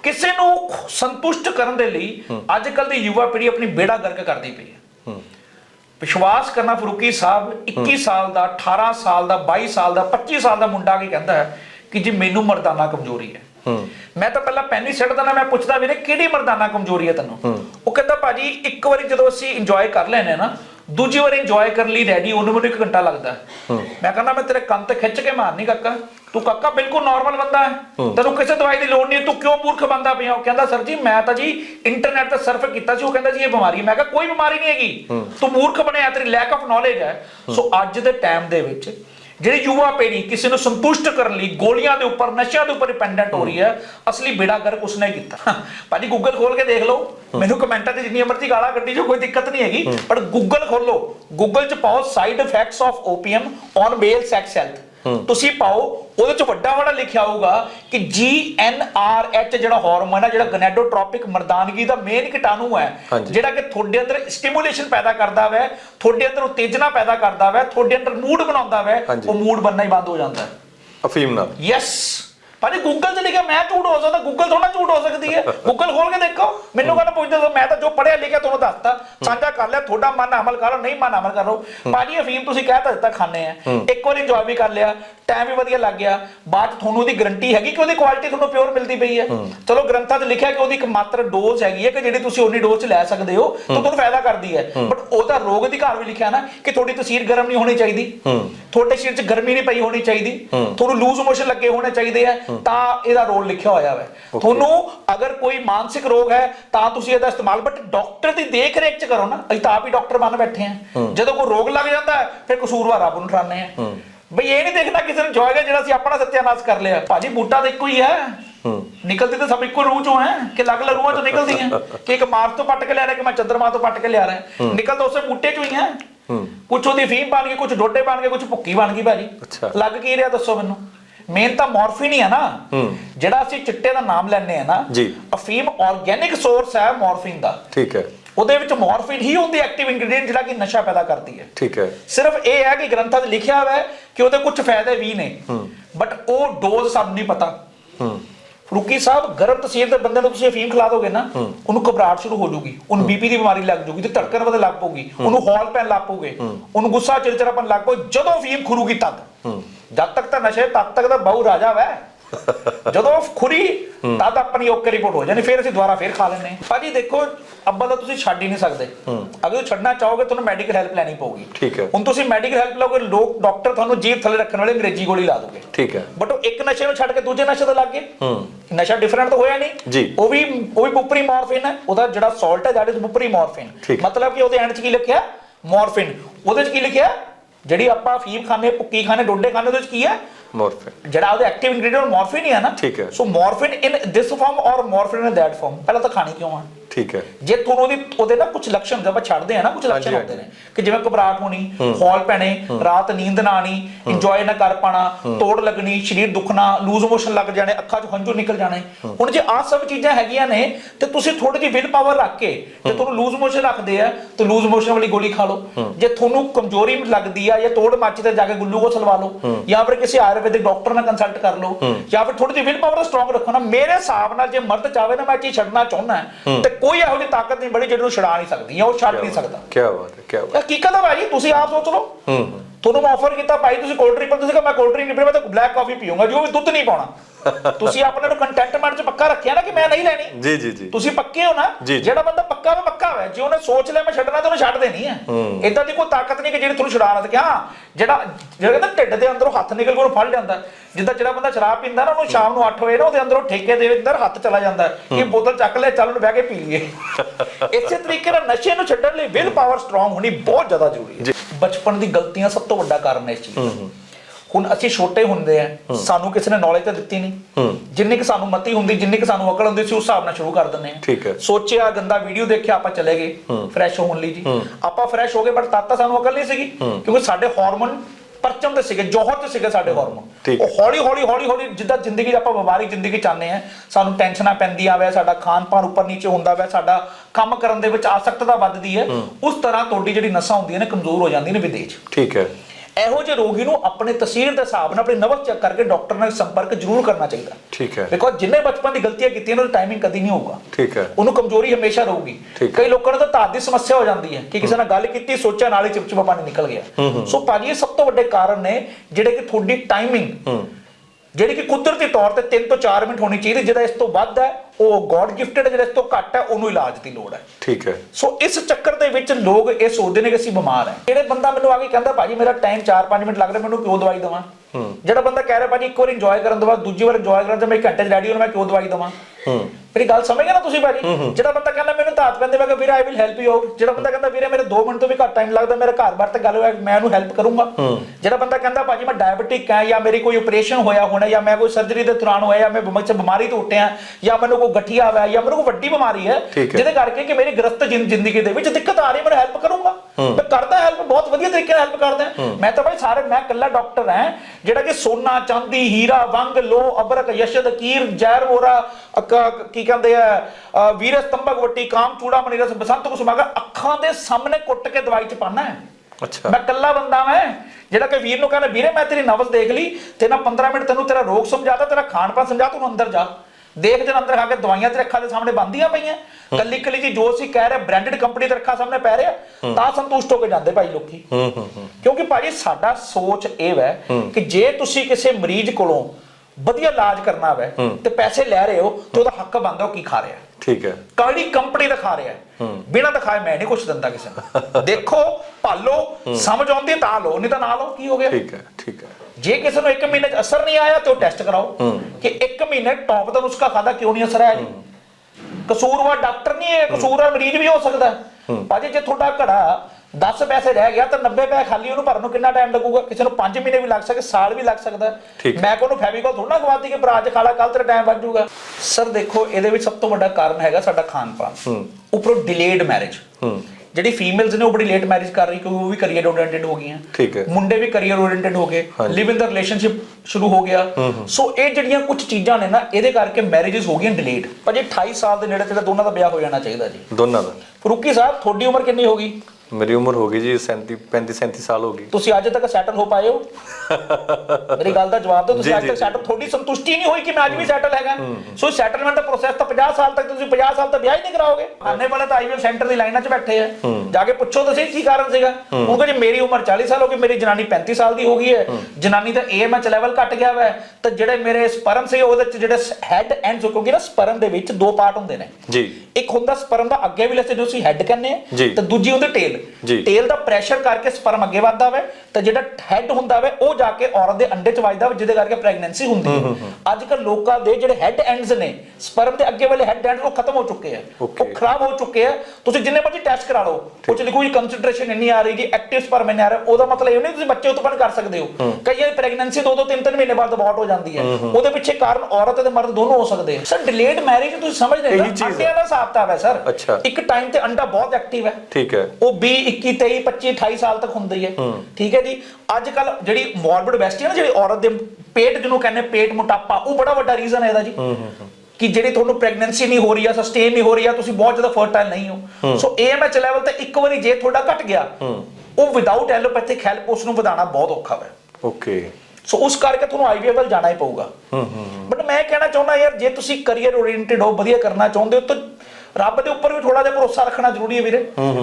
ਕਿਸੇ ਨੂੰ ਸੰਤੁਸ਼ਟ ਕਰਨ ਦੇ ਲਈ ਅੱਜ ਕੱਲ ਦੀ ਯੁਵਾ ਪੀੜ੍ਹੀ ਆਪਣੀ ਬੇੜਾ ਗਰਕ ਕਰਦੀ ਪਈ ਹੈ। ਵਿਸ਼ਵਾਸ ਕਰਨਾ ਫਰੂਕੀ ਸਾਹਿਬ 21 ਸਾਲ ਦਾ 18 ਸਾਲ ਦਾ 22 ਸਾਲ ਦਾ 25 ਸਾਲ ਦਾ ਮੁੰਡਾ ਕੀ ਕਹਿੰਦਾ ਹੈ ਕਿ ਜੀ ਮੈਨੂੰ ਮਰਦਾਨਾ ਕਮਜ਼ੋਰੀ ਹੈ। ਮੈਂ ਤਾਂ ਪਹਿਲਾਂ ਪੈਨ ਹੀ ਸਿੱਟਦਾ ਨਾ ਮੈਂ ਪੁੱਛਦਾ ਵੀਰੇ ਕਿਹੜੀ ਮਰਦਾਨਾ ਕਮਜ਼ੋਰੀ ਹੈ ਤੈਨੂੰ? ਉਹ ਕਹਿੰਦਾ ਭਾਜੀ ਇੱਕ ਵਾਰੀ ਜਦੋਂ ਅਸੀਂ ਇੰਜੋਏ ਕਰ ਲੈਨੇ ਨਾ ਦੂਜੀ ਵਾਰ ਇੰਜੋਏ ਕਰਨ ਲਈ ਰੈਡੀ ਉਹਨੂੰ ਮੈਨੂੰ ਇੱਕ ਘੰਟਾ ਲੱਗਦਾ। ਮੈਂ ਕਹਿੰਦਾ ਮੈਂ ਤੇਰੇ ਕੰਨ ਤੇ ਖਿੱਚ ਕੇ ਮਾਰਨੀ ਕਾਕਾ। ਤੂੰ ਕਾਕਾ ਬਿਲਕੁਲ ਨਾਰਮਲ ਬੰਦਾ ਹੈ। ਤੈਨੂੰ ਕਿਸੇ ਦਵਾਈ ਦੀ ਲੋੜ ਨਹੀਂ ਤੂੰ ਕਿਉਂ ਮੂਰਖ ਬੰਦਾ ਪਿਆ? ਉਹ ਕਹਿੰਦਾ ਸਰ ਜੀ ਮੈਂ ਤਾਂ ਜੀ ਇੰਟਰਨੈਟ ਤੇ ਸਰਫ ਕੀਤਾ ਸੀ। ਉਹ ਕਹਿੰਦਾ ਜੀ ਇਹ ਬਿਮਾਰੀ ਹੈ। ਮੈਂ ਕਿਹਾ ਕੋਈ ਬਿਮਾਰੀ ਨਹੀਂ ਹੈਗੀ। ਤੂੰ ਮੂਰਖ ਬਣਿਆ ਤੇਰੀ ਲੈਕ ਆਫ ਨੌਲੇਜ ਹੈ। ਸੋ ਅੱਜ ਦੇ ਟਾਈਮ ਦੇ ਵਿੱਚ ਜਿਹੜੀ ਯੁਵਾ ਪੀੜ੍ਹੀ ਕਿਸੇ ਨੂੰ ਸੰਤੁਸ਼ਟ ਕਰਨ ਲਈ ਗੋਲੀਆਂ ਦੇ ਉੱਪਰ ਨਸ਼ਿਆਂ ਦੇ ਉੱਪਰ ਡਿਪੈਂਡੈਂਟ ਹੋ ਰਹੀ ਹੈ ਅਸਲੀ ਬੇੜਾ ਗਰਕ ਉਸਨੇ ਕੀਤਾ। ਭਾਜੀ ਗੂਗਲ ਖੋਲ ਕੇ ਦੇਖ ਲਓ। ਮੈਨੂੰ ਕਮੈਂਟਾਂ 'ਚ ਜਿੰਨੀ ਮਰਜ਼ੀ ਗਾਲਾਂ ਕੱਢੀ ਜੋ ਕੋਈ ਦਿੱਕਤ ਨਹੀਂ ਹੈਗੀ। ਪਰ ਗੂਗਲ ਖੋਲੋ ਗੂਗਲ 'ਚ ਪਾਓ side effects of opium on male sex health ਤੁਸੀਂ ਪਾਓ ਉਹਦੇ 'ਚ ਵੱਡਾ ਵੱਡਾ ਲਿਖਿਆ ਹੋਊਗਾ ਕਿ GnRH ਜਿਹੜਾ ਹਾਰਮੋਨ ਹੈ ਜਿਹੜਾ ਗਨੈਡੋਟ੍ਰੋਪਿਕ ਮਰਦਾਨਗੀ ਦਾ ਮੇਨ ਕੀਟਾਣੂ ਹੈ। ਜਿਹੜਾ ਕਿ ਤੁਹਾਡੇ ਅੰਦਰ ਸਟੀਮੂਲੇਸ਼ਨ ਪੈਦਾ ਕਰਦਾ ਵੈ ਤੁਹਾਡੇ ਅੰਦਰ ਉਤੇਜਨਾ ਪੈਦਾ ਕਰਦਾ ਵੈ ਤੁਹਾਡੇ ਅੰਦਰ ਮੂਡ ਬਣਾਉਂਦਾ ਵੈ। ਉਹ ਮੂਡ ਬਣਨਾ ਹੀ ਬੰਦ ਹੋ ਜਾਂਦਾ ਹੈ ਅਫੀਮ ਨਾਲ ਯੈਸ ਭਾਜੀ ਗੂਗਲ 'ਚ ਲਿਖਿਆ ਮੈਂ ਝੂਠ ਹੋ ਸਕਦਾ ਗੂਗਲ ਥੋੜਾ ਝੂਠ ਹੋ ਸਕਦੀ ਹੈ। ਗੂਗਲ ਖੋਲ ਕੇ ਦੇਖੋ ਮੈਨੂੰ ਕਹਿੰਦਾ ਪੁੱਛਦੇ ਮੈਂ ਤਾਂ ਜੋ ਪੜਿਆ ਲਿਖਿਆ ਤੁਹਾਨੂੰ ਦੱਸਤਾ ਸਾਂਝਾ ਕਰ ਲਿਆ ਤੁਹਾਡਾ ਮਨ ਅਮਲ ਕਰੋ ਨਹੀਂ ਮਨ ਅਮਲ ਕਰੋ ਭਾਜੀ ਅਫੀਮ ਤੁਸੀਂ ਕਹਿ ਤਾਂ ਦਿੱਤਾ ਖਾਣੇ ਆ। ਇੱਕ ਵਾਰ ਇੰਜੋਏ ਵੀ ਕਰ ਲਿਆ ਟਾਈਮ ਵੀ ਵਧੀਆ ਲੱਗ ਗਿਆ। ਬਾਅਦ ਤੁਹਾਨੂੰ ਉਹਦੀ ਗਰੰਟੀ ਹੈਗੀ ਕਿ ਉਹਦੀ ਕੁਆਲਿਟੀ ਤੁਹਾਨੂੰ ਪਿਓਰ ਮਿਲਦੀ ਪਈ ਹੈ। ਚਲੋ ਗ੍ਰੰਥਾਂ 'ਚ ਲਿਖਿਆ ਕਿ ਉਹਦੀ ਇੱਕ ਮਾਤਰ ਡੋਜ਼ ਹੈਗੀ ਹੈ ਕਿ ਜਿਹੜੀ ਤੁਸੀਂ ਉਨੀ ਡੋਜ਼ 'ਚ ਲੈ ਸਕਦੇ ਹੋ ਤਾਂ ਤੁਹਾਨੂੰ ਫਾਇਦਾ ਕਰਦੀ ਹੈ। ਬਟ ਉਹਦਾ ਰੋਗ ਅਧਿਕਾਰ ਵੀ ਲਿਖਿਆ ਨਾ ਕਿ ਤੁਹਾਡੀ ਤਸਵੀਰ ਗਰਮ ਨਹੀਂ ਹੋਣੀ ਚਾਹੀਦੀ। ਤੁਹਾਡੇ ਸਰੀਰ 'ਚ ਗਰਮੀ ਨਹੀਂ ਪਈ ਹੋਣੀ ਚਾਹੀਦੀ। ਤੁਹਾਨੂੰ ਲੂਜ਼ ਮੋਸ਼ਨ ਲੱਗੇ ਹੋਣੇ ਚਾਹੀਦੇ ਆ। ਤਾਂ ਇਹਦਾ ਰੋਲ ਲਿਖਿਆ ਹੋਇਆ ਹੈ ਤੁਹਾਨੂੰ ਅਗਰ ਕੋਈ ਮਾਨਸਿਕ ਰੋਗ ਹੈ ਤਾਂ ਤੁਸੀਂ ਇਹਦਾ ਇਸਤੇਮਾਲ ਬਟ ਡਾਕਟਰ ਦੀ ਦੇਖ ਰੇਖ 'ਚ ਕਰੋ ਨਾ। ਅਸੀਂ ਤਾਂ ਆਪ ਹੀ ਡਾਕਟਰ ਬਣ ਬੈਠੇ ਆ ਜਦੋਂ ਕੋਈ ਰੋਗ ਲੱਗ ਜਾਂਦਾ ਹੈ, ਫਿਰ ਕਸੂਰਵਾਰ ਰੱਬ ਨੂੰ ਠਾਣੇ ਆ ਬਈ ਇਹ ਨਹੀਂ ਦੇਖਣਾ ਕਿਸੇ ਨੂੰ ਜੋਏਗਾ ਜਿਹੜਾ ਅਸੀਂ ਆਪਣਾ ਸਤਿਆਨਾਸ਼ ਕਰ ਲਿਆ। ਭਾਜੀ ਬੂਟਾ ਤਾਂ ਇੱਕੋ ਹੀ ਹੈ। ਨਿਕਲਦੀ ਤਾਂ ਸਭ ਇੱਕੋ ਰੂਹ ਚੋਂ ਹੈ ਕਿ ਅਲੱਗ-ਅਲੱਗ ਰੂਹਾਂ ਚੋਂ ਨਿਕਲਦੀਆਂ ਕਿ ਇੱਕ ਮਾਰਸ ਤੋਂ ਪੱਟ ਕੇ ਲਿਆ ਰਿਹਾ ਕਿ ਮੈਂ ਚੰਦਰਮਾ ਤੋਂ ਪੱਟ ਕੇ ਲਿਆ ਰਿਹਾ। ਨਿਕਲ ਤਾਂ ਉਸੇ ਬੂਟੇ ਚੋਂ ਹੀ ਹੈ। ਕੁਝ ਉਹਦੀ ਫੀਮ ਬਣ ਗਈ ਕੁਝ ਡੋਡੇ ਬਣ ਗਏ ਕੁਝ ਭੁੱਕੀ ਬਣ ਗਈ ਭਾਜੀ। ਲੱਗ ਕੀ ਰਿਹਾ ਦੱਸੋ ਮੈਨੂੰ? ਮੇਨ ਤਾਂ ਮੋਰਫਿਨ ਹੀ ਹੈ ਨਾ। ਜਿਹੜਾ ਅਸੀਂ ਚਿੱਟੇ ਦਾ ਨਾਮ ਲੈਣੇ ਆ ਨਾ ਜੀ। ਅਫੀਮ ਆਰਗੇਨਿਕ ਸੋਰਸ ਹੈ ਮੋਰਫਿਨ ਦਾ। ਠੀਕ ਹੈ। ਉਹਦੇ ਵਿੱਚ ਮੋਰਫਿਨ ਹੀ ਹੁੰਦੀ ਐਕਟਿਵ ਇੰਗਰੀਡੀਐਂਟ ਜਿਹੜਾ ਕਿ ਨਸ਼ਾ ਪੈਦਾ ਕਰਦੀ ਹੈ। ਠੀਕ ਹੈ। ਸਿਰਫ ਇਹ ਹੈ ਕਿ ਗ੍ਰੰਥਾਂ 'ਚ ਲਿਖਿਆ ਹੋਇਆ ਹੈ ਕਿ ਉਹਦੇ ਕੁਝ ਫਾਇਦੇ ਵੀ ਨੇ। ਬਟ ਉਹ ਡੋਜ਼ ਸਾਨੂੰ ਨਹੀਂ ਪਤਾ। ਹੂੰ। ਫਰੂਕੀ ਸਾਹਿਬ ਗਰਮ ਤਸੀਰ ਦੇ ਬੰਦੇ ਨੂੰ ਤੁਸੀਂ ਅਫੀਮ ਖਿਲਾ ਦੋਗੇ ਨਾ ਉਹਨੂੰ ਘਬਰਾਹਟ ਸ਼ੁਰੂ ਹੋ ਜਾਊਗੀ। ਉਹਨੂੰ ਬੀਪੀ ਦੀ ਬਿਮਾਰੀ ਲੱਗ ਜਾਊਗੀ ਤੇ ਧੜਕਣ ਵਧਣ ਲੱਗ ਪਊਗੀ। ਉਹਨੂੰ ਹੌਲ ਪੈਣ ਲੱਗ ਪਊਗੇ। ਉਹਨੂੰ ਗੁੱਸਾ ਚਿੜਚਿੜਾਪਨ ਲੱਗ ਪਊ। ਜਦੋਂ ਅਫੀਮ ਖੁਰੂਗੀ ਤਦ। ਜਦ ਤੱਕ ਤਾਂ ਨਸ਼ੇ ਤਦ ਤੱਕ ਤਾਂ ਬਹੁ ਰਾਜਾ ਵੈ। ਜਦੋਂ ਖੁਰੀ ਤਦ ਆਪਣੀ ਓਕੇ ਰਿਪੋਰਟ ਹੋ ਜਾਣੀ ਫਿਰ ਅਸੀਂ ਦੁਬਾਰਾ ਫਿਰ ਖਾ ਹਾਂ। ਭਾਜੀ ਦੇਖੋ ਅੱਬਾ ਤਾਂ ਤੁਸੀਂ ਛੱਡ ਹੀ ਨਹੀਂ ਸਕਦੇ। ਅਗਰ ਤੁਸੀਂ ਛੱਡਣਾ ਚਾਹੋਗੇ ਤੁਹਾਨੂੰ ਮੈਡੀਕਲ ਹੈਲਪ ਲੈਣੀ ਪਊਗੀ। ਠੀਕ ਹੈ। ਹੁਣ ਤੁਸੀਂ ਮੈਡੀਕਲ ਹੈਲਪ ਲਓਗੇ ਲੋਕ ਡਾਕਟਰ ਤੁਹਾਨੂੰ ਜੀਭ ਥੱਲੇ ਰੱਖਣ ਵਾਲੇ ਅੰਗਰੇਜ਼ੀ ਗੋਲੀ ਲਾ ਦੋਗੇ। ਠੀਕ ਹੈ। ਬਟ ਉਹ ਇੱਕ ਨਸ਼ੇ ਨੂੰ ਛੱਡ ਕੇ ਦੂਜੇ ਨਸ਼ੇ ਤੇ ਲੱਗ ਗਏ। ਹੂੰ। ਨਸ਼ਾ ਡਿਫਰੈਂਟ ਤਾਂ ਹੋਇਆ ਨਹੀਂ। ਜੀ। ਉਹ ਵੀ ਉਹ ਵੀ ਬੁਪਰੀ ਮਾਰਫਿਨ ਹੈ। ਉਹਦਾ ਜਿਹੜਾ ਸਾਲਟ ਹੈ ਇਜ਼ ਬੁਪਰੀ ਮਾਰਫਿਨ। ਮਤਲਬ ਕਿ ਉਹਦੇ ਐਂਡ 'ਚ ਕੀ ਲਿਖਿਆ? ਮਾਰਫਿਨ। ਉਹਦੇ 'ਚ ਕੀ ਲਿਖਿਆ? ਜਿਹੜੀ ਆਪਾਂ ਫੀਮ ਖਾਣੇ ਭੁੱਕੀ ਖਾਣੇ ਡੋਡੇ ਖਾਣੇ ਉਹਦੇ 'ਚ ਕੀ ਹੈ? ਮੋਰਫਿਨ ਜਿਹੜਾ ਉਹਦਾ ਐਕਟਿਵ ਇੰਗਰੀਡੀਐਂਟ ਮਾਰਫਿਨ ਹੀ ਹੈ ਨਾ ਠੀਕ ਹੈ। ਸੋ ਮਾਰਫਿਨ ਇਨ ਦਿਸ ਫਾਰਮ ਔਰ ਮਾਰਫਿਨ ਇਨ ਦੈਟ ਫਾਰਮ ਪਹਿਲਾਂ ਤਾਂ ਖਾਣੀ ਕਿਉਂ ਆ? ਠੀਕ ਹੈ। ਜੇ ਤੁਹਾਨੂੰ ਉਹਦੀ ਉਹਦੇ ਨਾ ਕੁਝ ਲੱਛਣ ਹੁੰਦੇ ਆਪਾਂ ਛੱਡਦੇ ਆ ਨਾ ਕੁਝ ਲੱਛਣ ਹੁੰਦੇ ਨੇ। ਕਿ ਜਿਵੇਂ ਘਬਰਾਹਟ ਹੋਣੀ ਹੌਲ ਪੈਣੇ ਰਾਤ ਨੀਂਦ ਨਾ ਆਣੀ ਇੰਜੋਏ ਨਾ ਕਰ ਪਾਣਾ ਤੋੜ ਲੱਗਣੀ ਸਰੀਰ ਦੁਖਣਾ ਲੂਜ਼ ਮੋਸ਼ਨ ਲੱਗ ਜਾਣੇ ਅੱਖਾਂ 'ਚ ਹੰਝੂ ਨਿਕਲ ਜਾਣੇ। ਹੁਣ ਜੇ ਆਹ ਸਭ ਚੀਜ਼ਾਂ ਹੈਗੀਆਂ ਨੇ ਤੇ ਤੁਸੀਂ ਥੋੜੀ ਜਿਹੀ ਵਿਲ ਪਾਵਰ ਰੱਖ ਕੇ ਜੇ ਤੁਹਾਨੂੰ ਲੂਜ਼ ਮੋਸ਼ਨ ਰੱਖਦੇ ਆ ਤੇ ਲੂਜ਼ ਮੋਸ਼ਨ ਵਾਲੀ ਗੋਲੀ ਖਾ ਲਓ। ਜੇ ਤੁਹਾਨੂੰ ਕਮਜ਼ੋਰੀ ਲੱਗਦੀ ਆ ਜਾਂ ਤੋੜ ਮੱਚੀ ਤੇ ਜਾ ਕੇ ਗਲੂਕੋਸ ਲਵਾ ਲਓ। ਜਾਂ ਫਿਰ ਕਿਸੇ ਆਯੁਰਵੈਦਿਕ ਡਾਕਟਰ ਨਾਲ ਕੰਸਲਟ ਕਰ ਲਓ ਜਾਂ ਫਿਰ ਥੋੜੀ ਜਿਹੀ ਵਿਲ ਪਾਵਰ ਸਟਰੋਂਗ ਰੱਖੋ ਨਾ ਮੇਰੇ ਹਿਸਾਬ ਨਾਲ ਜੇ ਮਰਦ ਚਾਹਵੇ ਨਾ ਮੈਂ ਚੀਜ਼ ਛੱਡਣਾ ਚਾਹੁੰਦਾ ਤੇ ਕੋਈ ਇਹੋ ਜਿਹੀ ਤਾਕਤ ਨਹੀਂ ਬੜੀ ਜਿਹਨੂੰ ਛੁਡਾ ਨਹੀਂ ਸਕਦੀ ਜਾਂ ਉਹ ਛੱਡ ਨਹੀਂ ਸਕਦਾ। ਕੀ ਬਾਤ ਹੈ ਕੀ ਬਾਤ ਇਹ ਹਕੀਕਤ ਹੈ ਭਾਜੀ ਤੁਸੀਂ ਆਪ ਸੋਚ ਲਓ। ਹੂੰ। ਹੂੰ ਤੁਹਾਨੂੰ ਮੈਂ ਆਫਰ ਕੀਤਾ ਭਾਈ ਤੁਸੀਂ ਕੋਲਡ ਡਰਿੰਕ ਤੁਸੀਂ ਕਿਹਾ ਮੈਂ ਕੋਲਡ ਡਰਿੰਕ ਨਹੀਂ ਪੀਣਾ ਮੈਂ ਤਾਂ ਬਲੈਕ ਕਾਫੀ ਪੀਊਂਗਾ ਜੋ ਵੀ ਦੁੱਧ ਨਹੀਂ ਪਾਉਣਾ। ਤੁਸੀਂ ਆਪਣੇ ਨੂੰ ਕੰਟੈਂਟਮੈਂਟ 'ਚ ਪੱਕਾ ਰੱਖਿਆ ਨਾ ਕਿ ਮੈਂ ਨਹੀਂ ਲੈਣੀ? ਜੀ ਜੀ ਜੀ। ਤੁਸੀਂ ਪੱਕੇ ਹੋ ਨਾ। ਜਿਹੜਾ ਬੰਦਾ ਪੱਕਾ ਵਾ ਪੱਕਾ ਵਾ ਜੇ ਉਹਨੇ ਸੋਚ ਲਿਆ ਮੈਂ ਛੱਡਣਾ ਤਾਂ ਉਹਨੂੰ ਛੱਡ ਦੇਣੀ ਹੈ। ਇਦਾਂ ਦੀ ਕੋਈ ਤਾਕਤ ਨਹੀਂ ਕਿ ਜਿਹੜੀ ਤੁਹਾਨੂੰ ਛੁਡਾ ਨਾ ਸਕੇ। ਹਾਂ ਜਿਹੜਾ ਜਿਹੜਾ ਕਹਿੰਦਾ ਢਿੱਡ ਦੇ ਅੰਦਰੋਂ ਹੱਥ ਨਿਕਲ ਕੇ ਉਹਨੂੰ ਫੜ ਲਿਆਂਦਾ। ਜਿੱਦਾਂ ਜਿਹੜਾ ਬੰਦਾ ਸ਼ਰਾਬ ਪੀਂਦਾ ਨਾ ਉਹਨੂੰ ਸ਼ਾਮ ਨੂੰ 8 ਵਜੇ ਨਾ ਉਹਦੇ ਅੰਦਰੋਂ ਠੇਕੇ ਦੇ ਅੰਦਰ ਹੱਥ ਚਲਾ ਜਾਂਦਾ। ਕਿ ਬੋਤਲ ਚੱਕ ਲੈ ਚੱਲ ਉਹਨੂੰ ਬਹਿ ਕੇ ਪੀ ਲਈਏ। ਇਸੇ ਤਰੀਕੇ ਨਾਲ ਨਸ਼ੇ ਨੂੰ ਛੱਡਣ ਲਈ ਵਿਲ ਪਾਵਰ ਸਟਰੋਂਗ ਹੋਣੀ ਬਹੁਤ ਜ਼ਿਆਦਾ ਜ਼ਰੂਰੀ ਹੈ। ਬਚਪਨ ਦੀ ਗਲਤੀਆਂ ਸਭ ਤੋਂ ਵੱਡਾ ਕਾਰਨ ਹੈ ਇਸ ਚੀਜ਼ ਦਾ। ਹੁਣ ਅਸੀਂ ਛੋਟੇ ਹੁੰਦੇ ਆ ਸਾਨੂੰ ਕਿਸੇ ਨੇ ਨੌਲੇਜ ਤਾਂ ਦਿੱਤੀ ਨਹੀਂ। ਜਿੰਨੀ ਕਿ ਸਾਨੂੰ ਮਤੀ ਹੁੰਦੀ ਜਿੰਨੀ ਕਿ ਸਾਨੂੰ ਅਕਲ ਹੁੰਦੀ ਸੀ ਉਸ ਹਿਸਾਬ ਨਾਲ ਸ਼ੁਰੂ ਕਰ ਦਿੰਦੇ ਆ। ਠੀਕ ਹੈ। ਸੋਚਿਆ ਗੰਦਾ ਵੀਡੀਓ ਦੇਖਿਆ ਆਪਾਂ ਚਲੇ ਗਏ ਫਰੈਸ਼ ਹੋਣ ਲਈ ਜੀ। ਆਪਾਂ ਫਰੈਸ਼ ਹੋ ਗਏ ਬਟ ਤਦ ਤਾਂ ਸਾਨੂੰ ਅਕਲ ਨਹੀਂ ਸੀਗੀ ਕਿਉਂਕਿ ਸਾਡੇ ਹਾਰਮੋਨ ਪਰਚਮ ਤੇ ਸੀਗੇ ਜੋਹਰ ਤੇ ਸੀਗੇ ਸਾਡੇ ਹਾਰਮੋਨ। ਉਹ ਹੌਲੀ ਹੌਲੀ ਹੌਲੀ ਹੌਲੀ ਜਿੱਦਾਂ ਜ਼ਿੰਦਗੀ ਆਪਾਂ ਬਿਮਾਰੀ ਜ਼ਿੰਦਗੀ ਚਾਹੁੰਦੇ ਆ ਸਾਨੂੰ ਟੈਨਸ਼ਨਾਂ ਪੈਂਦੀਆਂ ਵੇ ਸਾਡਾ ਖਾਣ ਪਾਣ ਉੱਪਰ ਨੀਚੇ ਹੁੰਦਾ ਵੇ ਸਾਡਾ ਕੰਮ ਕਰਨ ਦੇ ਵਿੱਚ ਆਸਕਤਤਾ ਵੱਧਦੀ ਹੈ। ਉਸ ਤਰ੍ਹਾਂ ਤੁਹਾਡੀ ਜਿਹੜੀ ਨਸਾਂ ਹੁੰਦੀਆਂ ਨੇ ਕਮਜ਼ੋਰ ਹੋ ਜਾਂਦੀਆਂ ਨੇ ਵਿਦੇਜ ਠੀਕ ਹੈ। ਇਹੋ ਜਿਹੇ ਰੋਗੀ ਨੂੰ ਆਪਣੇ ਤਸਵੀਰ ਦੇ ਹਿਸਾਬ ਨਾਲ ਆਪਣੀ ਨਬਜ਼ ਚੈੱਕ ਕਰਕੇ ਡਾਕਟਰ ਨਾਲ ਸੰਪਰਕ ਜ਼ਰੂਰ ਕਰਨਾ ਚਾਹੀਦਾ। ਠੀਕ ਹੈ। ਬਿਕੋਜ਼ ਜਿੰਨੇ ਬਚਪਨ ਦੀ ਗਲਤੀਆਂ ਕੀਤੀਆਂ ਉਹਨਾਂ ਦਾ ਟਾਈਮਿੰਗ ਕਦੀ ਨਹੀਂ ਹੋਊਗਾ। ਠੀਕ ਹੈ। ਉਹਨੂੰ ਕਮਜ਼ੋਰੀ ਹਮੇਸ਼ਾ ਰਹੂਗੀ। ਕਈ ਲੋਕਾਂ ਨੂੰ ਤਾਂ ਧਾਤ ਦੀ ਸਮੱਸਿਆ ਹੋ ਜਾਂਦੀ ਹੈ ਕਿ ਕਿਸੇ ਨਾਲ ਗੱਲ ਕੀਤੀ ਸੋਚਿਆ ਨਾਲ ਹੀ ਚਿਪਚਿਪਾ ਪਾਣੀ ਨਿਕਲ ਗਿਆ। ਸੋ ਭਾਜੀ ਇਹ ਸਭ ਤੋਂ ਵੱਡੇ ਕਾਰਨ ਨੇ ਜਿਹੜੇ ਕਿ ਤੁਹਾਡੀ ਟਾਈਮਿੰਗ ਜਿਹੜੀ ਕਿ ਕੁਦਰਤੀ ਤੌਰ ਤੇ 3 ਤੋਂ 4 ਮਿੰਟ ਹੋਣੀ ਚਾਹੀਦੀ ਜਿਹੜਾ ਇਸ ਤੋਂ ਵੱਧ ਹੈ ਉਹ ਗੋਡ ਗਿਫਟਡ ਜਿਹੜਾ ਇਸ ਤੋਂ ਘੱਟ ਹੈ ਉਹਨੂੰ ਇਲਾਜ ਦੀ ਲੋੜ ਹੈ। ਠੀਕ ਹੈ। ਸੋ ਇਸ ਚੱਕਰ ਦੇ ਵਿੱਚ ਲੋਕ ਇਹ ਸੋਚਦੇ ਨੇ ਕਿ ਅਸੀਂ ਬਿਮਾਰ ਹਾਂ। ਜਿਹੜੇ ਬੰਦਾ ਮੈਨੂੰ ਆ ਕੇ ਕਹਿੰਦਾ ਭਾਜੀ ਮੇਰਾ ਟਾਈਮ 4-5 ਮਿੰਟ ਲੱਗ ਰਿਹਾ ਮੈਨੂੰ ਕਿਉਂ ਦਵਾਈ ਦਵਾਂ? ਜਿਹੜਾ ਬੰਦਾ ਕਹਿ ਰਿਹਾ ਭਾਜੀ ਇੱਕ ਵਾਰ ਇੰਜੋਏ ਕਰਨ ਤੋਂ ਬਾਅਦ ਦੂਜੀ ਵਾਰ ਇੰਜੋਏ ਕਰਨ ਤੋਂ ਮੈਂ ਘੰਟੇ ਚ ਰੈਡੀ ਹੋਣਾ ਮੈਂ ਕਿਉਂ ਦਵਾਈ ਦਵਾਂ? ਮੇਰੀ ਗੱਲ ਸਮਝ ਗਏ ਨਾ ਤੁਸੀਂ ਭਾਜੀ? ਜਿਹੜਾ ਬੰਦਾ ਕਹਿੰਦਾ ਮੈਨੂੰ ਧਾਤ ਪੈਂਦੇ ਮੈਂ ਕਿਹਾ ਵੀਰੇ I will help you out ਜਿਹੜਾ ਬੰਦਾ ਕਹਿੰਦਾ ਵੀਰੇ ਮੇਰੇ 2 ਮਿੰਟ ਤੋਂ ਵੀ ਘੱਟ ਟਾਈਮ ਲੱਗਦਾ ਮੇਰੇ ਘਰ ਬਾਰ ਤੇ ਗੱਲ ਹੋਇਆ ਮੈਂ ਉਹਨੂੰ ਹੈਲਪ ਕਰੂੰਗਾ। ਜਿਹੜਾ ਬੰਦਾ ਕਹਿੰਦਾ ਭਾਜੀ ਮੈਂ ਡਾਇਬੀਟਿਕ ਹਾਂ ਜਾਂ ਮੇਰੀ ਕੋਈ ਆਪਰੇਸ਼ਨ ਹੋਇਆ ਹੋਣਾ ਜਾਂ ਮੈਂ ਕੋਈ ਸਰਜਰੀ ਦੇ ਦੌਰਾਨ ਹੋਇਆ ਜਾਂ ਮੈਂ ਬਿਮਾਰੀ ਤੋਂ ਉੱਠਿਆ ਜਾਂ ਮੈਨੂੰ ਕੋਈ ਗਠੀਆ ਹੋਇਆ ਜਾਂ ਮੈਨੂੰ ਕੋਈ ਵੱਡੀ ਬਿਮਾਰੀ ਹੈ। ਜਿਹਦੇ ਕਰਕੇ ਕਿ ਮੇਰੀ ਗ੍ਰਸਤ ਜ਼ਿੰਦਗੀ ਦੇ ਵਿੱਚ ਦਿੱਕਤ ਆ ਰਹੀ ਮੈਨੂੰ ਹੈਲਪ ਕਰੂੰਗਾ। ਮੈਂ ਕਰਦਾ ਹੈਲਪ ਬਹੁਤ ਵਧੀਆ ਤਰੀਕੇ ਨਾਲ ਹੈਲਪ ਕਰਦਾ। ਮੈਂ ਤਾਂ ਭਾਈ ਸਾਰੇ ਮੈਂ ਇਕੱਲਾ ਡਾਕਟਰ ਹਾਂ ਜਿਹੜਾ ਕਿ ਸੋਨਾ ਚਾਂਦੀ ਹੀਰਾ ਵੰਗ ਲੋ ਅਬਰਕ ਯਸ਼ਦ ਕੀਰ ਜ਼ਹਿਰ ਅਕ- ਕੀ ਕਹਿੰਦੇ ਆ ਅ, ਵੀਰ ਸਤੰਭਕ ਵੱਟੀ ਕਾਮ ਚੂੜਾ ਮਣੀ ਰਸ ਬਸੰਤ ਕੁਸਮਾਗਾ ਅੱਖਾਂ ਦੇ ਸਾਹਮਣੇ ਕੁੱਟ ਕੇ ਦਵਾਈ ਚ ਪਾਣਾ ਹੈ। ਅੱਛਾ। ਮੈਂ ਇਕੱਲਾ ਬੰਦਾ ਮੈਂ ਜਿਹੜਾ ਕਿ ਵੀਰ ਨੂੰ ਕਹਿੰਦਾ ਵੀਰੇ ਮੈਂ ਤੇਰੀ ਨਬਜ਼ ਦੇਖ ਲਈ ਤੇ ਨਾ 15 ਮਿੰਟ ਤੈਨੂੰ ਤੇਰਾ ਰੋਗ ਸਮਝਾਤਾ ਤੇਰਾ ਖਾਣ ਪਾਣ ਸਮਝਾ ਤੂੰ ਅੰਦਰ ਜਾ। ਦੇਖ ਜਨ ਅੰਦਰ ਖਾ ਕੇ ਦਵਾਈਆਂ ਤੇ ਅੱਖਾਂ ਦੇ ਸਾਹਮਣੇ ਬੰਦੀਆਂ ਪਈਆਂ। ਕੱਲੀ ਕੱਲੀ ਜੀ ਜੋ ਸੀ ਕਹਿ ਰਿਹਾ ਬ੍ਰਾਂਡਡ ਕੰਪਨੀ ਤੇ ਅੱਖਾਂ ਸਾਹਮਣੇ ਪੈ ਰਿਹਾ ਤਾਂ ਸੰਤੁਸ਼ਟ ਹੋ ਕੇ ਜਾਂਦੇ ਭਾਈ ਲੋਕੀ। ਹੂੰ ਹੂੰ ਹੂੰ। ਕਿਉਂਕਿ ਭਾਜੀ ਸਾਡਾ ਸੋਚ ਇਹ ਵੈ ਕਿ ਜੇ ਤੁਸੀਂ ਕਿਸੇ ਮਰੀਜ਼ ਕੋਲੋਂ ਵਧੀਆ ਇਲਾਜ ਕਰਨਾ ਵੈ ਤੇ ਪੈਸੇ ਲੈ ਰਹੇ ਹੋ ਤੇ ਉਹਦਾ ਹੱਕ ਬਣਦਾ ਉਹ ਕੀ ਖਾ ਰਿਹਾ। ਠੀਕ ਹੈ। ਕਾਲੀ ਕੰਪਨੀ ਦਿਖਾ ਰਿਹਾ। ਹੈ। ਬਿਨਾਂ ਦਿਖਾਏ ਮੈਂ ਨਹੀਂ ਕੁਝ ਦਿੰਦਾ ਕਿਸੇ ਨੂੰ। ਦੇਖੋ ਭਾਲੋ ਸਮਝ ਆਉਂਦੀ ਤਾਂ ਲਓ ਨਹੀਂ ਤਾਂ ਨਾ ਲਓ ਕੀ ਹੋ ਗਿਆ? ਠੀਕ ਹੈ ਠੀਕ ਹੈ। ਜੇ ਕਿਸੇ ਨੂੰ 1 ਮਹੀਨੇ ਚ ਅਸਰ ਨਹੀਂ ਆਇਆ ਤੇ ਉਹ ਟੈਸਟ ਕਰਾਓ। ਕਿ 1 ਮਹੀਨੇ ਟੌਪ ਦਾ ਨੁਸਖਾ ਖਾਦਾ ਕਿਉਂ ਨਹੀਂ ਅਸਰ ਆਇਆ ਜੀ? ਕਸੂਰਵਾਰ ਡਾਕਟਰ ਨਹੀਂ ਹੈ ਕਸੂਰਵਾਰ ਮਰੀਜ਼ ਵੀ ਹੋ ਸਕਦਾ। ਭਾਜੀ ਜੇ ਤੁਹਾਡਾ ਘੜਾ 10 ਪੈਸੇ ਰਹਿ ਗਿਆ ਤਾਂ 90 ਪੈਸੇ ਖਾਲੀ ਉਹਨੂੰ ਭਰਨ ਨੂੰ ਕਿੰਨਾ ਟਾਈਮ ਲੱਗੂਗਾ? ਕਿਸੇ ਨੂੰ 5 ਮਹੀਨੇ ਵੀ ਲੱਗ ਸਕਦੇ ਸਾਲ ਵੀ ਲੱਗ ਸਕਦਾ। ਮੈਂ ਕੋਨੂੰ ਫੈਵੀਕੋਲ ਥੋੜਾ ਗਵਾਦੀ ਕਿ ਭਰਾ ਅੱਜ ਖਾਲਾ ਕੱਲ ਤੇਰਾ ਟਾਈਮ ਵੱਧ ਜਾਊਗਾ। ਸਰ ਦੇਖੋ ਇਹਦੇ ਵਿੱਚ ਸਭ ਤੋਂ ਵੱਡਾ ਕਾਰਨ ਹੈਗਾ ਸਾਡਾ ਖਾਣ ਪਾਨ ਉੱਪਰੋਂ ਡਿਲੇਡ ਮੈਰਿਜ ਜਿਹੜੀ ਫੀਮੇਲਸ ਨੇ ਉਹ ਬੜੀ ਲੇਟ ਮੈਰਿਜ ਕਰ ਰਹੀ ਕਿਉਂਕਿ ਉਹ ਵੀ ਕੈਰੀਅਰ ਓਰੀਐਂਟਡ ਹੋ ਗਈਆਂ। ਠੀਕ ਹੈ। ਮੁੰਡੇ ਵੀ ਕੈਰੀਅਰ ਓਰੀਐਂਟਡ ਹੋ ਗਏ। ਲਿਵ ਇਨ ਦਾ ਰਿਲੇਸ਼ਨਸ਼ਿਪ ਸ਼ੁਰੂ ਹੋ ਗਿਆ। ਸੋ ਇਹ ਜਿਹੜੀਆਂ ਕੁਝ ਚੀਜ਼ਾਂ ਨੇ ਨਾ ਇਹਦੇ ਕਰਕੇ ਮੈਰਿਜਸ ਹੋ ਗਈਆਂ ਡਿਲੇਡ ਪਰ ਜੇ 28 ਸਾਲ ਦੇ ਨੇੜੇ ਤੇੜੇ ਦੋਨਾਂ ਦਾ ਵਿਆਹ ਹੋ ਜਾਣਾ ਚਾਹੀਦਾ ਜੀ। ਦੋਨਾਂ ਦਾ। ਫਰੂਕੀ ਸਾਹਿਬ ਤੁਹਾਡੀ ਉਮਰ ਕਿੰਨੀ ਹੋ ਗਈ? ਮੇਰੀ ਉਮਰ ਹੋ ਗਈ ਜੀ 37 35 37 ਸਾਲ ਹੋ ਗਈ। ਤੁਸੀਂ ਅੱਜ ਤੱਕ ਸੈਟਲ ਹੋ ਪਾਏ ਹੋ? ਮੇਰੀ ਗੱਲ ਦਾ ਜਵਾਬ ਦਿਓ ਤੁਸੀਂ ਜੀ, ਅੱਜ ਜੀ, ਤੱਕ ਸੈਟਲ ਤੁਹਾਡੀ ਸੰਤੁਸ਼ਟੀ ਨਹੀਂ ਹੋਈ ਕਿ ਮੈਂ ਅੱਜ ਵੀ ਸੈਟਲ ਹੈਗਾ। ਸੋ ਸੈਟਲਮੈਂਟ ਦਾ ਪ੍ਰੋਸੈਸ ਤਾਂ 50 ਸਾਲ ਤੱਕ ਤੁਸੀਂ 50 ਸਾਲ ਤੱਕ ਵਿਆਹ ਹੀ ਨਹੀਂ ਕਰਾਓਗੇ। ਆਨੇ ਵਾਲੇ ਤਾਂ ਆਈਵੀਐਫ ਸੈਂਟਰ ਦੀ ਲਾਈਨਾਂ 'ਚ ਬੈਠੇ ਆ। ਜਾ ਕੇ ਪੁੱਛੋ ਤੁਸੀਂ ਕੀ ਕਾਰਨ ਸੀਗਾ। ਕਿਉਂਕਿ ਜੇ ਮੇਰੀ ਉਮਰ 40 ਸਾਲ ਹੋ ਗਈ ਮੇਰੀ ਜਨਾਨੀ 35 ਸਾਲ ਦੀ ਹੋ ਗਈ ਹੈ। ਜਨਾਨੀ ਦਾ ਏਐਮਐਚ ਲੈਵਲ ਘਟ ਗਿਆ ਵਾ। ਤਾਂ ਜਿਹੜੇ ਮੇਰੇ ਸਪਰਮ ਸੀ ਉਹਦੇ 'ਚ ਜਿਹੜੇ ਹੈਡ ਐਂਡਸ ਕਿਉਂਕਿ ਨਾ ਸਪਰਮ ਦੇ ਵਿੱਚ ਦੋ ਪਾਰਟ ਹੁੰਦੇ ਨੇ। ਜੀ। ਇੱਕ ਹੁੰਦਾ ਸਪਰਮ ਦਾ ਅੱਗੇ ਵੀ ਲਿਸਟ ਜੋ ਅਸੀਂ ਹੈਡ ਕਹਿੰਦੇ ਆ ਜੀ। ਤੇ ਦੂਜੀ ਹੁੰਦੀ ਟੇਲ ਟੇਲ ਦਾ ਪ੍ਰੈਸ਼ਰ ਕਰਕੇ ਸਪਰਮ ਅੱਗੇ ਵੱਧਦਾ ਵੇ ਤੇ ਜਿਹੜਾ ਹੈਡ ਹੁੰਦਾ ਵੇ ਉਹ ਜਾ ਕੇ ਔਰਤ ਦੇ ਅੰਡੇ ਚ ਵੱਜਦਾ ਵੇ ਜਿਹਦੇ ਕਰਕੇ ਪ੍ਰੈਗਨੈਂਸੀ ਹੁੰਦੀ ਹੈ। ਅੱਜ ਕੱਲ ਲੋਕਾਂ ਦੇ ਜਿਹੜੇ ਹੈਡ ਐਂਡਸ ਨੇ ਸਪਰਮ ਦੇ ਅੱਗੇ ਵਾਲੇ ਹੈਡ ਐਂਡ ਉਹ ਖਤਮ ਹੋ ਚੁੱਕੇ ਆ. ਉਹ ਖਰਾਬ ਹੋ ਚੁੱਕੇ ਆ। ਤੁਸੀਂ ਜਿੰਨੇ ਮਰਜ਼ੀ ਟੈਸਟ ਕਰਾ ਲਓ। ਉਹ ਚ ਲਿਖੋ ਜੀ ਕੰਸੈਂਟ੍ਰੇਸ਼ਨ ਇੰਨੀ ਆ ਰਹੀ ਜੀ ਐਕਟਿਵ ਸਪਰਮ ਇੰਨਾ ਆ ਰਿਹਾ। ਉਹਦਾ ਮਤਲਬ ਇਹ ਨਹੀਂ ਤੁਸੀਂ ਬੱਚੇ ਉਤਪੰਨ ਕਰ ਸਕਦੇ ਹੋ। ਕਈ ਵਾਰੀ ਪ੍ਰੈਗਨੈਂਸੀ ਦੋ ਦੋ ਤਿੰਨ ਤਿੰਨ ਮਹੀਨੇ ਬਾਅਦ ਅਬਾਰਟ ਹੋ ਜਾਂਦੀ ਹੈ। ਉਹਦੇ ਪਿੱਛੇ ਕਾਰਨ ਔਰਤ ਤੇ ਮਰਦ ਦੋਨੋਂ ਹੋ ਸਕਦੇ ਆ। ਸਰ ਡਿਲੇਡ ਮੈਰਿਜ ਤੁਸੀਂ ਸਮਝਦੇ ਹੋ। ਅੰਡਿਆਂ ਦਾ ਹਿਸਾਬ ਹੈ ਸਰ। ਇੱਕ ਟਾਈਮ ਤੇ ਅੰਡਾ ਬਹੁਤ ਐਕਟਿਵ ਹੈ। ਠੀਕ ਹੈ। ਉਹ 20 21 23 25 28 ਸਾਲ ਤੱਕ ਹੁੰਦੀ ਹੈ। ਠੀਕ ਹੈ ਜੀ? ਅੱਜ ਕੱਲ ਜਿਹੜੀ ਮੋਰਬਿਡ ਵੈਸਟੀ ਹੈ ਨਾ ਜਿਹੜੀ ਔਰਤ ਦੇ ਪੇਟ ਜਿਹਨੂੰ ਕਹਿੰਦੇ ਪੇਟ ਮੋਟਾਪਾ ਉਹ ਬੜਾ ਵੱਡਾ ਰੀਜ਼ਨ ਹੈ ਇਹਦਾ ਜੀ। ਕਿ ਜਿਹੜੀ ਤੁਹਾਨੂੰ ਪ੍ਰੈਗਨੈਂਸੀ ਨਹੀਂ ਹੋ ਰਹੀ ਆ ਸਸਟੇਨ ਨਹੀਂ ਹੋ ਰਹੀ ਆ ਤੁਸੀਂ ਬਹੁਤ ਜ਼ਿਆਦਾ ਫਰਟਾਈਲ ਨਹੀਂ ਹੋ। ਸੋ ਏਐਮਐਚ ਲੈਵਲ ਤੇ ਇੱਕ ਵਾਰੀ ਜੇ ਤੁਹਾਡਾ ਘਟ ਗਿਆ ਉਹ ਵਿਦਆਊਟ ਐਲੋਪੈਥਿਕ ਹੈਲਪ ਉਸ ਨੂੰ ਵਧਾਉਣਾ ਬਹੁਤ ਔਖਾ ਹੈ ਓਕੇ ਸੋ ਉਸ ਕਰਕੇ ਤੁਹਾਨੂੰ ਆਈਵੀਐਫ ਵੱਲ ਜਾਣਾ ਹੀ ਪਊਗਾ। ਹੂੰ ਹੂੰ ਬਟ ਮੈਂ ਕਹਿਣਾ ਚਾਹੁੰਦਾ ਯਾਰ ਜੇ ਤੁਸੀਂ ਕੈਰੀਅਰ ਓਰੀਐਂਟਡ ਹੋ ਵਧੀਆ ਕਰਨਾ ਚਾਹੁੰਦੇ ਹੋ ਤਾਂ ਰੱਬ ਦੇ ਉੱਪਰ ਵੀ ਥੋੜਾ ਜਿਹਾ ਭਰੋਸਾ ਰੱਖਣਾ ਜ਼ਰੂਰੀ ਹੈ ਵੀਰੇ।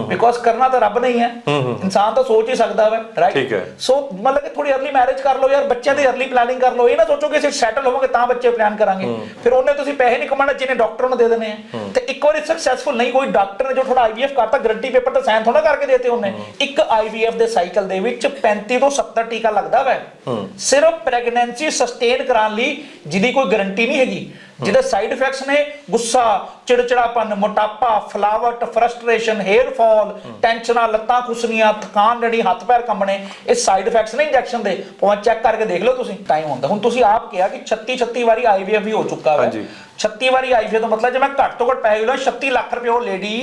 ਬਿਕੋਜ਼ ਕਰਨਾ ਤਾਂ ਰੱਬ ਨਹੀਂ ਹੈ ਇਨਸਾਨ ਤਾਂ ਸੋਚ ਹੀ ਸਕਦਾ ਹੈ। ਰਾਈਟ। ਸੋ ਮਤਲਬ ਕਿ ਥੋੜੀ ਅਰਲੀ ਮੈਰਿਜ ਕਰ ਲਓ ਯਾਰ ਬੱਚਿਆਂ ਦੀ ਅਰਲੀ ਪਲੈਨਿੰਗ ਕਰ ਲਓ। ਇਹ ਨਾ ਸੋਚੋ ਕਿ ਅਸੀਂ ਸੈਟਲ ਹੋਵਾਂਗੇ ਤਾਂ ਬੱਚੇ ਪਲਾਨ ਕਰਾਂਗੇ। ਫਿਰ ਉਹਨੇ ਤੁਸੀਂ ਪੈਸੇ ਨਹੀਂ ਕਮਾਣਾ ਜਿਹਨੇ ਡਾਕਟਰ ਨੂੰ ਦੇ ਦੇਣੇ ਆ। ਤੇ ਇੱਕ ਵਾਰੀ ਸਕਸੈਸਫੁਲ ਨਹੀਂ ਕੋਈ ਡਾਕਟਰ ਨੇ ਜੋ ਥੋੜਾ ਆਈਵੀਐਫ ਕਰਤਾ ਗਰੰਟੀ ਪੇਪਰ ਤੇ ਸਾਈਨ ਥੋੜਾ ਕਰਕੇ ਦੇਤੇ ਉਹਨੇ। ਇੱਕ ਆਈਵੀਐਫ ਦੇ ਸਾਈਕਲ ਦੇ ਵਿੱਚ 35 ਤੋਂ 70 ਟੀਕਾ ਲੱਗਦਾ ਵੈ। ਸਿਰਫ ਪ੍ਰੈਗਨੈਂਸੀ ਸਸਟੇਨ ਕਰਾਉਣ ਲਈ ਜਿਹਦੀ ਕੋਈ ਗਾਰੰਟੀ ਨਹੀਂ ਹੈਗੀ। ਜਿਹਦੇ ਸਾਈਡ ਇਫੈਕਟਸ ਨੇ ਗੁੱਸਾ ਚਿੜਚਿੜਾਪਨ ਮੋਟਾਪਾ ਫਲਾਵਟ ਫਰਸਟ੍ਰੇਸ਼ਨ ਹੇਅਰ ਫਾਲ ਟੈਨਸ਼ਨਾਂ ਲੱਤਾਂ ਖੁਸਨੀਆਂ ਥਕਾਨ ਜਿਹੜੀ ਹੱਥ ਪੈਰ ਕੰਬਣੇ ਇਹ ਸਾਈਡ ਇਫੈਕਟਸ ਨੇ ਇੰਜੈਕਸ਼ਨ ਦੇ। ਭਾਵੇਂ ਚੈੱਕ ਕਰਕੇ ਦੇਖ ਲਓ ਤੁਸੀਂ ਟਾਈਮ ਹੁੰਦਾ। ਹੁਣ ਤੁਸੀਂ ਆਪ ਕਿਹਾ ਕਿ 36 36 ਵਾਰੀ ਆਈਵੀਐਫ ਵੀ ਹੋ ਚੁੱਕਾ ਹੈ ਹਾਂਜੀ। 36 ਵਾਰੀ ਆਈਵੀਐਫ ਦਾ ਮਤਲਬ ਜੇ ਮੈਂ ਘੱਟ ਤੋਂ ਘੱਟ ਪੈਸੇ ਲਾ 36 ਲੱਖ ਰੁਪਏ ਉਹ ਲੇਡੀ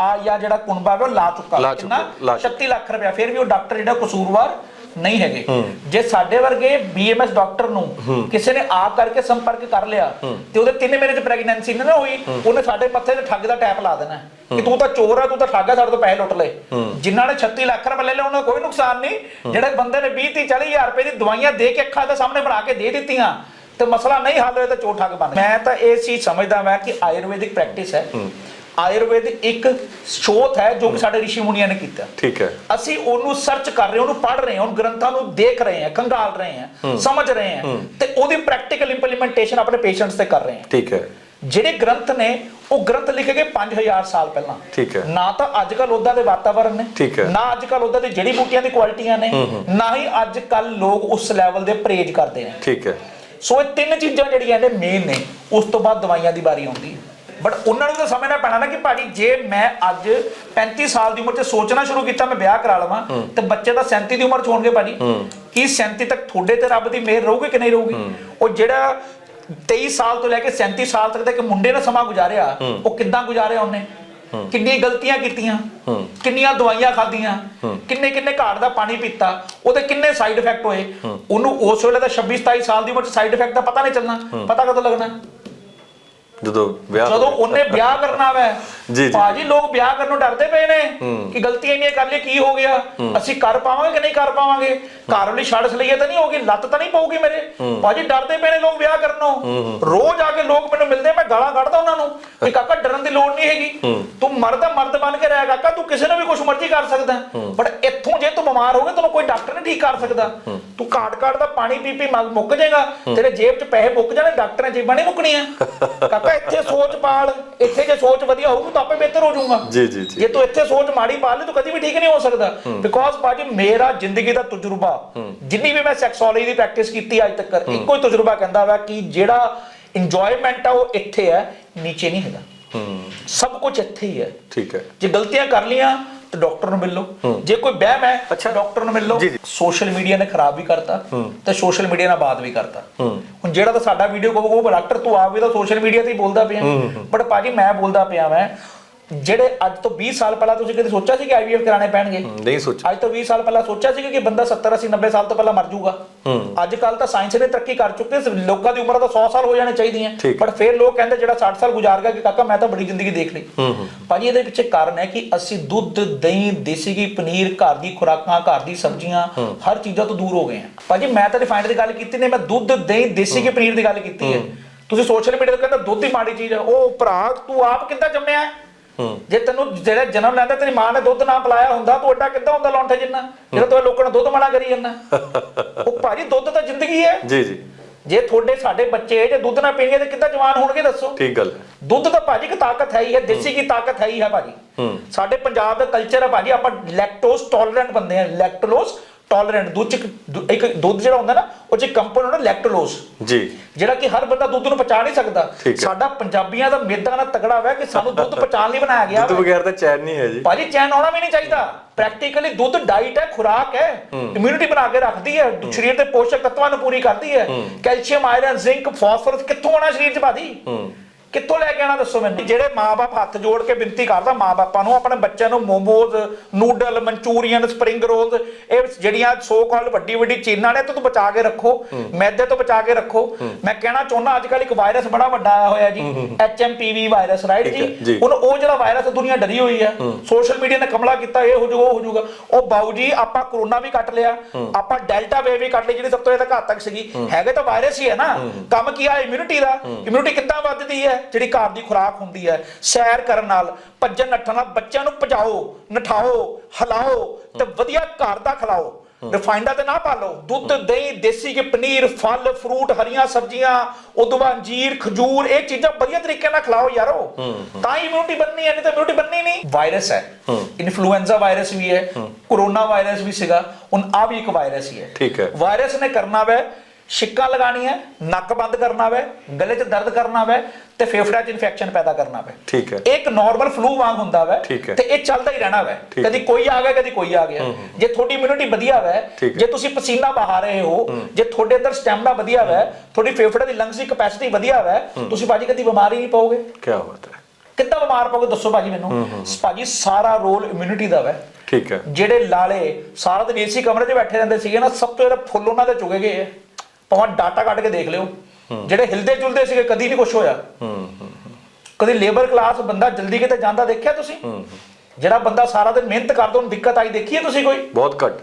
ਆ ਜਾਂ ਜਿਹੜਾ ਕੁਨਬਾ ਹੈ ਉਹ ਲਾ ਚੁੱਕਾ। ਕਿੰਨਾ ਚੁੱਕਾ, ਲਾ 36 ਲੱਖ ਰੁਪਏ ਫਿਰ ਵੀ ਉਹ ਡਾਕਟਰ ਜਿਹੜਾ ਕਸੂਰਵਾਰ ਨਹੀਂ ਹੈਗੇ। ਜੇ ਸਾਡੇ ਵਰਗੇ ਬੀਐਮਐਸ ਡਾਕਟਰ ਨੂੰ ਕਿਸੇ ਨੇ ਆ ਕਰਕੇ ਸੰਪਰਕ ਕਰ ਲਿਆ ਤੇ ਉਹਦੇ ਤਿੰਨ ਮਹੀਨੇ ਚ ਪ੍ਰੈਗਨੈਂਸੀ ਨਾ ਹੋਈ ਉਹਨੇ ਸਾਡੇ ਮੱਥੇ ਤੇ ਠੱਗ ਦਾ ਟੈਪ ਲਾ ਦੇਣਾ। ਕਿ ਤੂੰ ਤਾਂ ਚੋਰ ਆ ਤੂੰ ਤਾਂ ਠੱਗ ਆ ਸਾਡੇ ਤੋਂ ਪੈਸੇ ਲੁੱਟ ਲਏ ਜਿਨ੍ਹਾਂ ਨੇ 36 ਲੱਖ ਰੁਪਏ ਲੈ ਲਏ ਉਹਨਾਂ ਦਾ ਕੋਈ ਨੁਕਸਾਨ ਨਹੀਂ। ਜਿਹੜੇ ਬੰਦੇ ਨੇ 20 30 40 ਹਜ਼ਾਰ ਰੁਪਏ ਦੀ ਦਵਾਈਆਂ ਦੇ ਕੇ ਅੱਖਾਂ ਦੇ ਸਾਹਮਣੇ ਬਣਾ ਕੇ ਦੇ ਦਿੱਤੀਆਂ ਤੇ ਮਸਲਾ ਨਹੀਂ ਹੱਲ ਹੋਇਆ ਤਾਂ ਚੋਰ ਠੱਗ ਬਣ ਮੈਂ ਤਾਂ ਇਹ ਚੀਜ਼ ਸਮਝਦਾ ਮੈਂ ਕਿ ਆਯੁਰਵੈਦਿਕ ਪ੍ਰੈਕਟਿਸ ਹੈ। ਆਯੁਰਵੇਦ ਇੱਕ ਸ਼ੋਧ ਹੈ ਜੋ ਕਿ ਸਾਡੇ ਰਿਸ਼ੀ ਮੁਨੀਆਂ ਨੇ ਕੀਤਾ। ਠੀਕ ਹੈ। ਅਸੀਂ ਉਹਨੂੰ ਸਰਚ ਕਰ ਰਹੇ ਹਾਂ ਉਹਨੂੰ ਪੜ੍ਹ ਰਹੇ ਹਾਂ ਉਹਨ ਗ੍ਰੰਥਾਂ ਨੂੰ ਦੇਖ ਰਹੇ ਹਾਂ ਖੰਗਾਲ ਰਹੇ ਹਾਂ ਸਮਝ ਰਹੇ ਹਾਂ ਤੇ ਉਹਦੀ ਪ੍ਰੈਕਟੀਕਲ ਇੰਪਲੀਮੈਂਟੇਸ਼ਨ ਆਪਣੇ ਪੇਸ਼ੈਂਟਸ ਤੇ ਕਰ ਰਹੇ ਹਾਂ। ਠੀਕ ਹੈ। ਜਿਹੜੇ ਗ੍ਰੰਥ ਨੇ ਉਹ ਗ੍ਰੰਥ ਲਿਖੇ ਗਏ 5000 ਸਾਲ ਪਹਿਲਾਂ। ਠੀਕ ਹੈ। ਨਾ ਤਾਂ ਅੱਜ ਕੱਲ ਉਹਦਾ ਦੇ ਵਾਤਾਵਰਣ ਨੇ ਠੀਕ ਹੈ। ਨਾ ਅੱਜ ਕੱਲ ਉਹਦਾ ਦੀ ਜੜੀ ਬੂਟੀਆਂ ਦੀ ਕੁਆਲਿਟੀਆਂ ਨੇ ਨਾ ਹੀ ਅੱਜ ਕੱਲ ਲੋਕ ਉਸ ਲੈਵਲ ਦੇ ਪਰਹੇਜ ਕਰਦੇ ਨੇ। ਠੀਕ ਹੈ। ਸੋ ਇਹ ਤਿੰਨ ਚੀਜ਼ਾਂ ਜਿਹੜੀਆਂ ਨੇ ਮੇਨ ਨੇ ਉਸ ਤੋਂ ਬਾਅਦ ਦਵਾਈਆਂ ਦੀ ਵਾਰੀ ਆਉਂਦੀ ਹੈ। ਬਟ ਉਹਨਾਂ ਨੂੰ ਤਾਂ ਸਮਝਣਾ ਪੈਣਾ ਨਾ ਕਿ ਭਾਜੀ ਜੇ ਮੈਂ ਅੱਜ 35 ਸਾਲ ਦੀ ਉਮਰ 'ਚ ਸੋਚਣਾ ਸ਼ੁਰੂ ਕੀਤਾ ਮੈਂ ਵਿਆਹ ਕਰਾ ਲਵਾਂ ਤੇ ਬੱਚੇ ਤਾਂ 37 ਦੀ ਉਮਰ 'ਚ ਹੋਣਗੇ ਭਾਜੀ। ਕੀ 37 ਤੱਕ ਤੁਹਾਡੇ ਤੇ ਰੱਬ ਦੀ ਮਿਹਰ ਰਹੂਗੀ ਕਿ ਨਹੀਂ ਰਹੂਗੀ? ਉਹ ਜਿਹੜਾ 23 ਸਾਲ ਤੋਂ ਲੈ ਕੇ 37 ਸਾਲ ਤੱਕ ਦਾ ਇੱਕ ਮੁੰਡੇ ਨੇ ਸਮਾਂ ਗੁਜ਼ਾਰਿਆ ਉਹ ਕਿੱਦਾਂ ਗੁਜ਼ਾਰਿਆ ਉਹਨੇ? ਕਿੰਨੀਆਂ ਗਲਤੀਆਂ ਕੀਤੀਆਂ ਕਿੰਨੀਆਂ ਦਵਾਈਆਂ ਖਾਧੀਆਂ ਕਿੰਨੇ ਕਿੰਨੇ ਘਾਟ ਦਾ ਪਾਣੀ ਪੀਤਾ ਉਹਦੇ ਕਿੰਨੇ ਸਾਈਡ ਇਫੈਕਟ ਹੋਏ? ਉਹਨੂੰ ਉਸ ਵੇਲੇ ਦਾ 26 27 ਸਾਲ ਦੀ ਉਮਰ ਚ ਸਾਈਡ ਇਫੈਕਟ ਦਾ ਪਤਾ ਨਹੀਂ ਚੱਲਣਾ। ਪਤਾ ਕਦੋਂ ਲੱਗਣਾ? ਜਦੋਂ ਵਿਆਹ ਜਦੋਂ ਉਹਨੇ ਵਿਆਹ ਕਰਨਾ ਵੈ। ਜੀ, ਜੀ। ਭਾਜੀ ਲੋਕ ਵਿਆਹ ਕਰਨ ਨੂੰ ਡਰਦੇ ਪਏ ਨੇ ਕਿ ਗਲਤੀਆਂ ਇੰਨੀਆਂ ਕਰ ਲਈ ਕੀ ਹੋ ਗਿਆ? ਅਸੀਂ ਕਰ ਪਾਵਾਂਗੇ ਕਿ ਨਹੀਂ ਕਰ ਪਾਵਾਂਗੇ? ਘਰ ਵਾਲੀ ਛੱਡ ਸਲਈਏ ਤਾਂ ਨਹੀਂ ਹੋਗੀ ਲੱਤ ਤਾਂ ਨਹੀਂ ਪਊਗੀ ਮੇਰੇ। ਭਾਜੀ ਡਰਦੇ ਪਏ ਨੇ ਲੋਕ ਵਿਆਹ ਕਰਨੋਂ। ਰੋਜ਼ ਆ ਕੇ ਲੋਕ ਮੈਨੂੰ ਮਿਲਦੇ ਮੈਂ ਗਾਲਾਂ ਕੱਢਦਾ ਉਹਨਾਂ ਨੂੰ ਕਿ ਕਾਕਾ ਡਰਨ ਦੀ ਲੋੜ ਨਹੀਂ ਹੈਗੀ। ਤੂੰ ਮਰਦ ਮਰਦ ਬਣ ਕੇ ਰਹਿ ਕਾਕਾ ਤੂੰ ਕਿਸੇ ਨੂੰ ਵੀ ਕੁਝ ਮਰਜ਼ੀ ਕਰ ਸਕਦਾ। ਬਟ ਇੱਥੋਂ ਜੇ ਤੂੰ ਬਿਮਾਰ ਹੋ ਗਿਆ ਤੈਨੂੰ ਕੋਈ ਡਾਕਟਰ ਨਹੀਂ ਠੀਕ ਕਰ ਸਕਦਾ। ਤੂੰ ਕਾਟ ਕਾਟ ਦਾ ਪਾਣੀ ਪੀ ਪੀ ਮੁੱਕ ਜਾਏਗਾ ਤੇਰੇ ਜੇਬ 'ਚ ਪੈਸੇ ਮੁੱਕ ਜਾਣੇ ਡਾਕਟਰਾਂ ਜੇਬਾਂ ਨਹੀਂ ਮੁੱਕਣੀਆਂ। ਕਾਕਾ ਇੱਥੇ ਸੋਚ ਪਾਲ ਇੱਥੇ ਜੇ ਸੋਚ ਵਧੀਆ ਹੋਊਗੀ ਤਾਂ ਆਪੇ ਬਿਹਤਰ ਹੋ ਜਾਊਗਾ। ਜੀ ਜੀ ਜੀ। ਜੇ ਤੂੰ ਇੱਥੇ ਸੋਚ ਮਾੜੀ ਪਾ ਲਈ ਤੂੰ ਕਦੀ ਵੀ ਠੀਕ ਨਹੀਂ ਹੋ ਸਕਦਾ। ਬਿਕੋਜ਼ ਬਾਜੀ ਮੇਰਾ ਜ਼ਿੰਦਗੀ ਦਾ ਤਜਰਬਾ ਜਿੰਨੀ ਵੀ ਮੈਂ ਸੈਕਸੋਲੋਜੀ ਦੀ ਪ੍ਰੈਕਟਿਸ ਕੀਤੀ ਅੱਜ ਤੱਕ ਇੱਕੋ ਹੀ ਤਜਰਬਾ ਕਹਿੰਦਾ ਵਾ ਕਿ ਜਿਹੜਾ ਇੰਜੋਇਮੈਂਟ ਆ ਉਹ ਇੱਥੇ ਹੈ ਨੀਚੇ ਨਹੀਂ ਹੈਗਾ। ਹੂੰ। ਸਭ ਕੁਝ ਇੱਥੇ ਹੀ ਹੈ। ਠੀਕ ਹੈ। ਜੇ ਗਲਤੀਆਂ ਕਰ ਲੀਆਂ ਤੇ ਡਾਕਟਰ ਨੂੰ ਮਿਲ ਲਓ। ਜੇ ਕੋਈ ਵਹਿਮ ਹੈ ਅੱਛਾ। ਡਾਕਟਰ ਨੂੰ ਮਿਲ ਲਓ। ਸੋਸ਼ਲ ਮੀਡੀਆ ਨੇ ਖਰਾਬ ਵੀ ਕਰਤਾ ਤੇ ਸੋਸ਼ਲ ਮੀਡੀਆ ਨਾਲ ਬਾਤ ਵੀ ਕਰਤਾ। ਹੁਣ ਜਿਹੜਾ ਤਾਂ ਸਾਡਾ ਵੀਡੀਓ ਕਹੂਗਾ ਉਹ ਡਾਕਟਰ ਤੂੰ ਆਪ ਵੀ ਤਾਂ ਸੋਸ਼ਲ ਮੀਡੀਆ ਤੇ ਹੀ ਬੋਲਦਾ ਪਿਆ। ਬਟ ਭਾਜੀ ਮੈਂ ਬੋਲਦਾ ਪਿਆ ਮੈਂ ਜਿਹੜੇ ਅੱਜ ਤੋਂ 20 ਸਾਲ ਪਹਿਲਾਂ ਤੁਸੀਂ ਕਦੇ ਸੋਚਿਆ ਸੀ ਕਿ ਆਈਵੀਐਫ ਕਰਾਣੇ ਪੈਣਗੇ? ਨਹੀਂ ਸੋਚਿਆ। ਅੱਜ ਤੋਂ 20 ਸਾਲ ਪਹਿਲਾਂ ਸੋਚਿਆ ਸੀ ਕਿ ਬੰਦਾ 70 80 90 ਸਾਲ ਤੋਂ ਪਹਿਲਾਂ ਮਰ ਜਾਊਗਾ। ਅੱਜ ਕੱਲ ਤਾਂ ਸਾਇੰਸ ਨੇ ਤਰੱਕੀ ਕਰ ਚੁੱਕੀ ਹੈ ਲੋਕਾਂ ਦੀ ਉਮਰ ਤਾਂ 100 ਸਾਲ ਹੋ ਜਾਣੇ ਚਾਹੀਦੀਆਂ। ਪਰ ਫਿਰ ਲੋਕ ਕਹਿੰਦੇ ਜਿਹੜਾ 60 ਸਾਲ ਗੁਜ਼ਾਰ ਗਿਆ ਕਿ ਕਾਕਾ ਮੈਂ ਤਾਂ ਬੜੀ ਜ਼ਿੰਦਗੀ ਦੇਖ ਲਈ। ਭਾਜੀ ਇਹਦੇ ਪਿੱਛੇ ਕਾਰਨ ਹੈ ਕਿ ਅਸੀਂ ਦੁੱਧ ਦਹੀਂ ਦੇਸੀ ਘੀ ਪਨੀਰ ਘਰ ਦੀ ਖੁਰਾਕਾਂ ਘਰ ਦੀ ਸਬਜ਼ੀਆਂ ਹਰ ਚੀਜ਼ਾਂ ਤੋਂ ਦੂਰ ਹੋ ਗਏ ਹਾਂ। ਭਾਜੀ ਮੈਂ ਤਾਂ ਰਿਫਾਈਨਡ ਦੀ ਗੱਲ ਕੀਤੀ ਨੇ ਮੈਂ ਦੁੱਧ ਦਹੀਂ ਦੇਸੀ ਘੀ ਪਨੀਰ ਦੀ ਗੱਲ ਕੀਤੀ ਹੈ। ਤੁਸੀਂ ਸੋਸ਼ਲ ਮੀਡੀਆ ਤੇ ਕਹਿੰਦਾ ਦੁੱਧ ਹੀ ਮਾੜੀ ਚੀਜ਼ ਹੈ। ਉਹ ਭਰਾ ਤੂੰ ਆਪ ਕਿੱਦਾਂ ਜੰਮਿਆ ਹੈ? ਜੇ ਤੈਨੂੰ ਜਿਹੜਾ ਜਨਮ ਲੈਂਦਾ ਤੇਰੀ ਮਾਂ ਨੇ ਦੁੱਧ ਨਾ ਪਿਲਾਇਆ ਹੁੰਦਾ ਤੂੰ ਐਡਾ ਕਿੱਦਾਂ ਹੁੰਦਾ ਲੌਂਠੇ ਜਿੰਨਾ? ਜਿਹੜਾ ਤੂੰ ਲੋਕਾਂ ਨੂੰ ਦੁੱਧ ਮਨਾ ਕਰੀ ਜਾਂਦਾ। ਉਹ ਭਾਜੀ ਦੁੱਧ ਤਾਂ ਜ਼ਿੰਦਗੀ ਹੈ। ਜੀ ਜੀ। ਜੇ ਤੁਹਾਡੇ ਸਾਡੇ ਬੱਚੇ ਜੇ ਦੁੱਧ ਨਾ ਪੀਣਗੇ ਤੇ ਕਿੱਦਾਂ ਜਵਾਨ ਹੋਣਗੇ ਦੱਸੋ? ਠੀਕ ਗੱਲ ਹੈ। ਦੁੱਧ ਤਾਂ ਭਾਜੀ ਇੱਕ ਤਾਕਤ ਹੈ ਹੀ ਹੈ ਦੇਸੀ ਕੀ ਤਾਕਤ ਹੈ ਹੀ ਹੈ ਭਾਜੀ। ਸਾਡੇ ਪੰਜਾਬ ਦਾ ਕਲਚਰ ਹੈ ਭਾਜੀ ਆਪਾਂ ਲੈਕਟੋਜ਼ ਟੋਲਰੈਂਟ ਬੰਦੇ ਆ ਲੈਕਟੋਲੋਸ ਟੋਲਰੈਂਟ ਦੁੱਧ ਚ ਇੱਕ- ਇੱਕ ਦੁੱਧ ਜਿਹੜਾ ਹੁੰਦਾ ਨਾ ਉਹ ਚ ਕੰਪੋਨੈਂਟ ਹੁੰਦਾ ਲੈਕਟੋਲੋਸ ਜੀ। ਜਿਹੜਾ ਕਿ ਹਰ ਬੰਦਾ ਦੁੱਧ ਨੂੰ ਪਚਾ ਨਹੀਂ ਸਕਦਾ। ਠੀਕ ਹੈ। ਸਾਡਾ ਪੰਜਾਬੀਆਂ ਦਾ ਮੇਦਾ ਨਾ ਤਗੜਾ ਹੋਇਆ ਕਿ ਸਾਨੂੰ ਦੁੱਧ ਪਚਾਣ ਲਈ ਬਣਾਇਆ ਗਿਆ ਦੁੱਧ ਵਾ। ਬਗੈਰ ਤਾਂ ਚੈਨ ਨਹੀਂ ਹੈ ਜੀ। ਭਾਜੀ ਚੈਨ ਆਉਣਾ ਵੀ ਨਹੀਂ ਚਾਹੀਦਾ। ਪ੍ਰੈਕਟੀਕਲੀ ਦੁੱਧ ਡਾਈਟ ਹੈ ਖੁਰਾਕ ਹੈ। ਇਮਿਊਨਿਟੀ ਬਣਾ ਕੇ ਰੱਖਦੀ ਹੈ। ਸਰੀਰ ਦੇ ਪੋਸ਼ਕ ਤੱਤਾਂ ਨੂੰ ਪੂਰੀ ਕਰਦੀ ਹੈ। ਕੈਲਸ਼ੀਅਮ ਆਇਰਨ ਜ਼ਿੰਕ ਫਾਸਫੋਰਸ ਕਿੱਥੋਂ ਆਣਾ ਸਰੀਰ 'ਚ ਭਾਜੀ? ਕਿੱਥੋਂ ਲੈ ਕੇ ਆਣਾ ਦੱਸੋ ਮੈਨੂੰ? ਜਿਹੜੇ ਮਾਪੇ ਹੱਥ ਜੋੜ ਕੇ ਬੇਨਤੀ ਕਰਦਾ ਮਾਪਿਆਂ ਨੂੰ ਆਪਣੇ ਬੱਚਿਆਂ ਨੂੰ momos noodle Manchurian spring rolls ਇਹ ਜਿਹੜੀਆਂ ਸੋ ਕਾਲ ਵੱਡੀ ਵੱਡੀ ਚੀਨਾਂ ਨੇ ਤੋਂ ਬਚਾ ਕੇ ਰੱਖੋ। ਮੈਦੇ ਤੋਂ ਬਚਾ ਕੇ ਰੱਖੋ। ਮੈਂ ਕਹਿਣਾ ਚਾਹੁੰਦਾ ਅੱਜ ਕੱਲ ਇੱਕ ਵਾਇਰਸ ਬੜਾ ਵੱਡਾ ਆਇਆ ਹੋਇਆ ਜੀ। ਐਚਐਮਪੀਵੀ ਵਾਇਰਸ ਰਾਈਟ ਜੀ। ਹੁਣ ਉਹ ਜਿਹੜਾ ਵਾਇਰਸ ਦੁਨੀਆ ਡਰੀ ਹੋਈ ਹੈ। ਸੋਸ਼ਲ ਮੀਡੀਆ ਨੇ ਕਮਲਾ ਕੀਤਾ ਇਹ ਹੋ ਜਾਊਗਾ ਉਹ ਹੋ ਜਾਊਗਾ। ਉਹ ਬਾਊ ਜੀ ਆਪਾਂ ਕਰੋਨਾ ਵੀ ਕੱਟ ਲਿਆ ਆਪਾਂ ਡੈਲਟਾ ਵੇਵ ਵੀ ਕੱਟ ਲਈ ਜਿਹੜੀ ਸਭ ਤੋਂ ਜ਼ਿਆਦਾ ਘਾਤਕ ਸੀਗੀ। ਹੈਗੇ ਤਾਂ ਵਾਇਰਸ ਹੀ ਹੈ ਨਾ। ਕੰਮ ਕੀ ਆ ਇਮਿਊਨਿਟੀ ਦਾ? ਇਮਿਊਨਿਟੀ ਕਿੱਦਾਂ ਵੱਧਦੀ ਹੈ? ਜਿਹੜੀ ਘਰ ਦੀ ਖੁਰਾਕ ਹੁੰਦੀ ਹੈ ਸੈਰ ਕਰਨ ਨਾਲ ਭੱਜਣ ਨੱਠਣ ਨਾਲ ਬੱਚਿਆਂ ਨੂੰ ਭਜਾਓ ਨਠਾਓ ਹਲਾਓ ਤੇ ਵਧੀਆ ਘਰ ਦਾ ਖਿਲਾਓ। ਰਿਫਾਈਂਡਾ ਤੇ ਨਾ ਪਾਲੋ। ਦੁੱਧ ਦਹੀਂ ਦੇਸੀ ਘੀ ਪਨੀਰ ਫਲ ਫਰੂਟ ਹਰੀਆਂ ਸਬਜ਼ੀਆਂ ਉਦੋਂ ਬਾਅਦ ਅੰਜੀਰ ਖਜੂਰ ਇਹ ਚੀਜ਼ਾਂ ਵਧੀਆ ਤਰੀਕੇ ਨਾਲ ਖਿਲਾਓ ਯਾਰੋ। ਤਾਂ ਹੀ ਇਮਿਊਨਿਟੀ ਬਣਨੀ ਹੈ ਨਹੀਂ ਤਾਂ ਇਮਿਊਨਿਟੀ ਬਣਨੀ ਨਹੀਂ। ਵਾਇਰਸ ਹੈ। ਇਨਫਲੂਐਂਜ਼ਾ ਵਾਇਰਸ ਵੀ ਹੈ। ਕੋਰੋਨਾ ਵਾਇਰਸ ਵੀ ਸੀਗਾ। ਹੁਣ ਆ ਵੀ ਇੱਕ ਵਾਇਰਸ ਹੀ ਹੈ। ਠੀਕ ਹੈ। ਵਾਇਰਸ ਨੇ ਕਰਨਾ ਵੈ। ਛਿੱਕਾਂ ਲਗਾਣੀ ਹੈ ਨੱਕ ਬੰਦ ਕਰਨਾ ਵੈ ਗਲੇ 'ਚ ਦਰਦ ਕਰਨਾ ਵੈ ਤੇ ਫੇਫੜਿਆਂ 'ਚ ਇਨਫੈਕਸ਼ਨ ਪੈਦਾ ਕਰਨਾ ਵੈ। ਠੀਕ ਹੈ। ਇੱਕ ਨਾਰਮਲ ਫਲੂ ਵਾਂਗ ਹੁੰਦਾ ਵੈ ਹੈ। ਤੇ ਇਹ ਚੱਲਦਾ ਹੀ ਰਹਿਣਾ ਵੈ। ਹੈ। ਕਦੀ ਕੋਈ ਆ ਗਿਆ ਕਦੀ ਕੋਈ ਆ ਗਿਆ। ਜੇ ਤੁਹਾਡੀ ਇਮਿਊਨਿਟੀ ਵਧੀਆ ਵੈ ਹੈ। ਜੇ ਤੁਸੀਂ ਪਸੀਨਾ ਬਹਾ ਰਹੇ ਹੋ ਜੇ ਤੁਹਾਡੇ ਅੰਦਰ ਸਟੈਮਿਨਾ ਵਧੀਆ ਵੈ ਤੁਹਾਡੀ ਫੇਫੜੇ ਦੀ ਲੰਗਸ ਦੀ ਕਪੈਸਿਟੀ ਵਧੀਆ ਵੈ ਤੁਸੀਂ ਭਾਜੀ ਕਦੀ ਬਿਮਾਰ ਹੀ ਨਹੀਂ ਪਾਓਗੇ? ਕੀ ਬਾਤ ਹੈ। ਕਿੱਦਾਂ ਬਿਮਾਰ ਪਾਓਗੇ ਦੱਸੋ ਭਾਜੀ ਮੈਨੂੰ? ਭਾਜੀ ਸਾਰਾ ਰੋਲ ਇਮਿਊਨਿਟੀ ਦਾ ਵੈ। ਠੀਕ ਹੈ। ਜਿਹੜੇ ਲਾਲੇ ਸਾਰਾ ਦਿਨ ਏਸੀ ਕਮਰੇ 'ਚ ਬੈਠੇ ਰਹਿੰਦੇ ਸੀਗੇ ਨਾ ਸਭ ਤੋਂ ਜ਼ਿਆਦਾ ਫੁੱਲ ਉਹਨਾਂ ਦੇ ਚੁਗੇ ਗਏ ਆ ਭਾਵੇਂ ਡਾਟਾ ਕੱਢ ਕੇ ਦੇਖ ਲਿਓ। ਜਿਹੜੇ ਹਿਲਦੇ ਜੁਲਦੇ ਸੀਗੇ ਕਦੀ ਨਹੀਂ ਕੁਝ ਹੋਇਆ। ਕਦੀ ਲੇਬਰ ਕਲਾਸ ਬੰਦਾ ਜਲਦੀ ਕਿਤੇ ਜਾਂਦਾ ਦੇਖਿਆ ਤੁਸੀਂ? ਜਿਹੜਾ ਬੰਦਾ ਸਾਰਾ ਦਿਨ ਮਿਹਨਤ ਕਰਦਾ ਉਹਨੂੰ ਦਿੱਕਤ ਆਈ ਦੇਖੀ ਹੈ ਤੁਸੀਂ ਕੋਈ? ਬਹੁਤ ਘੱਟ।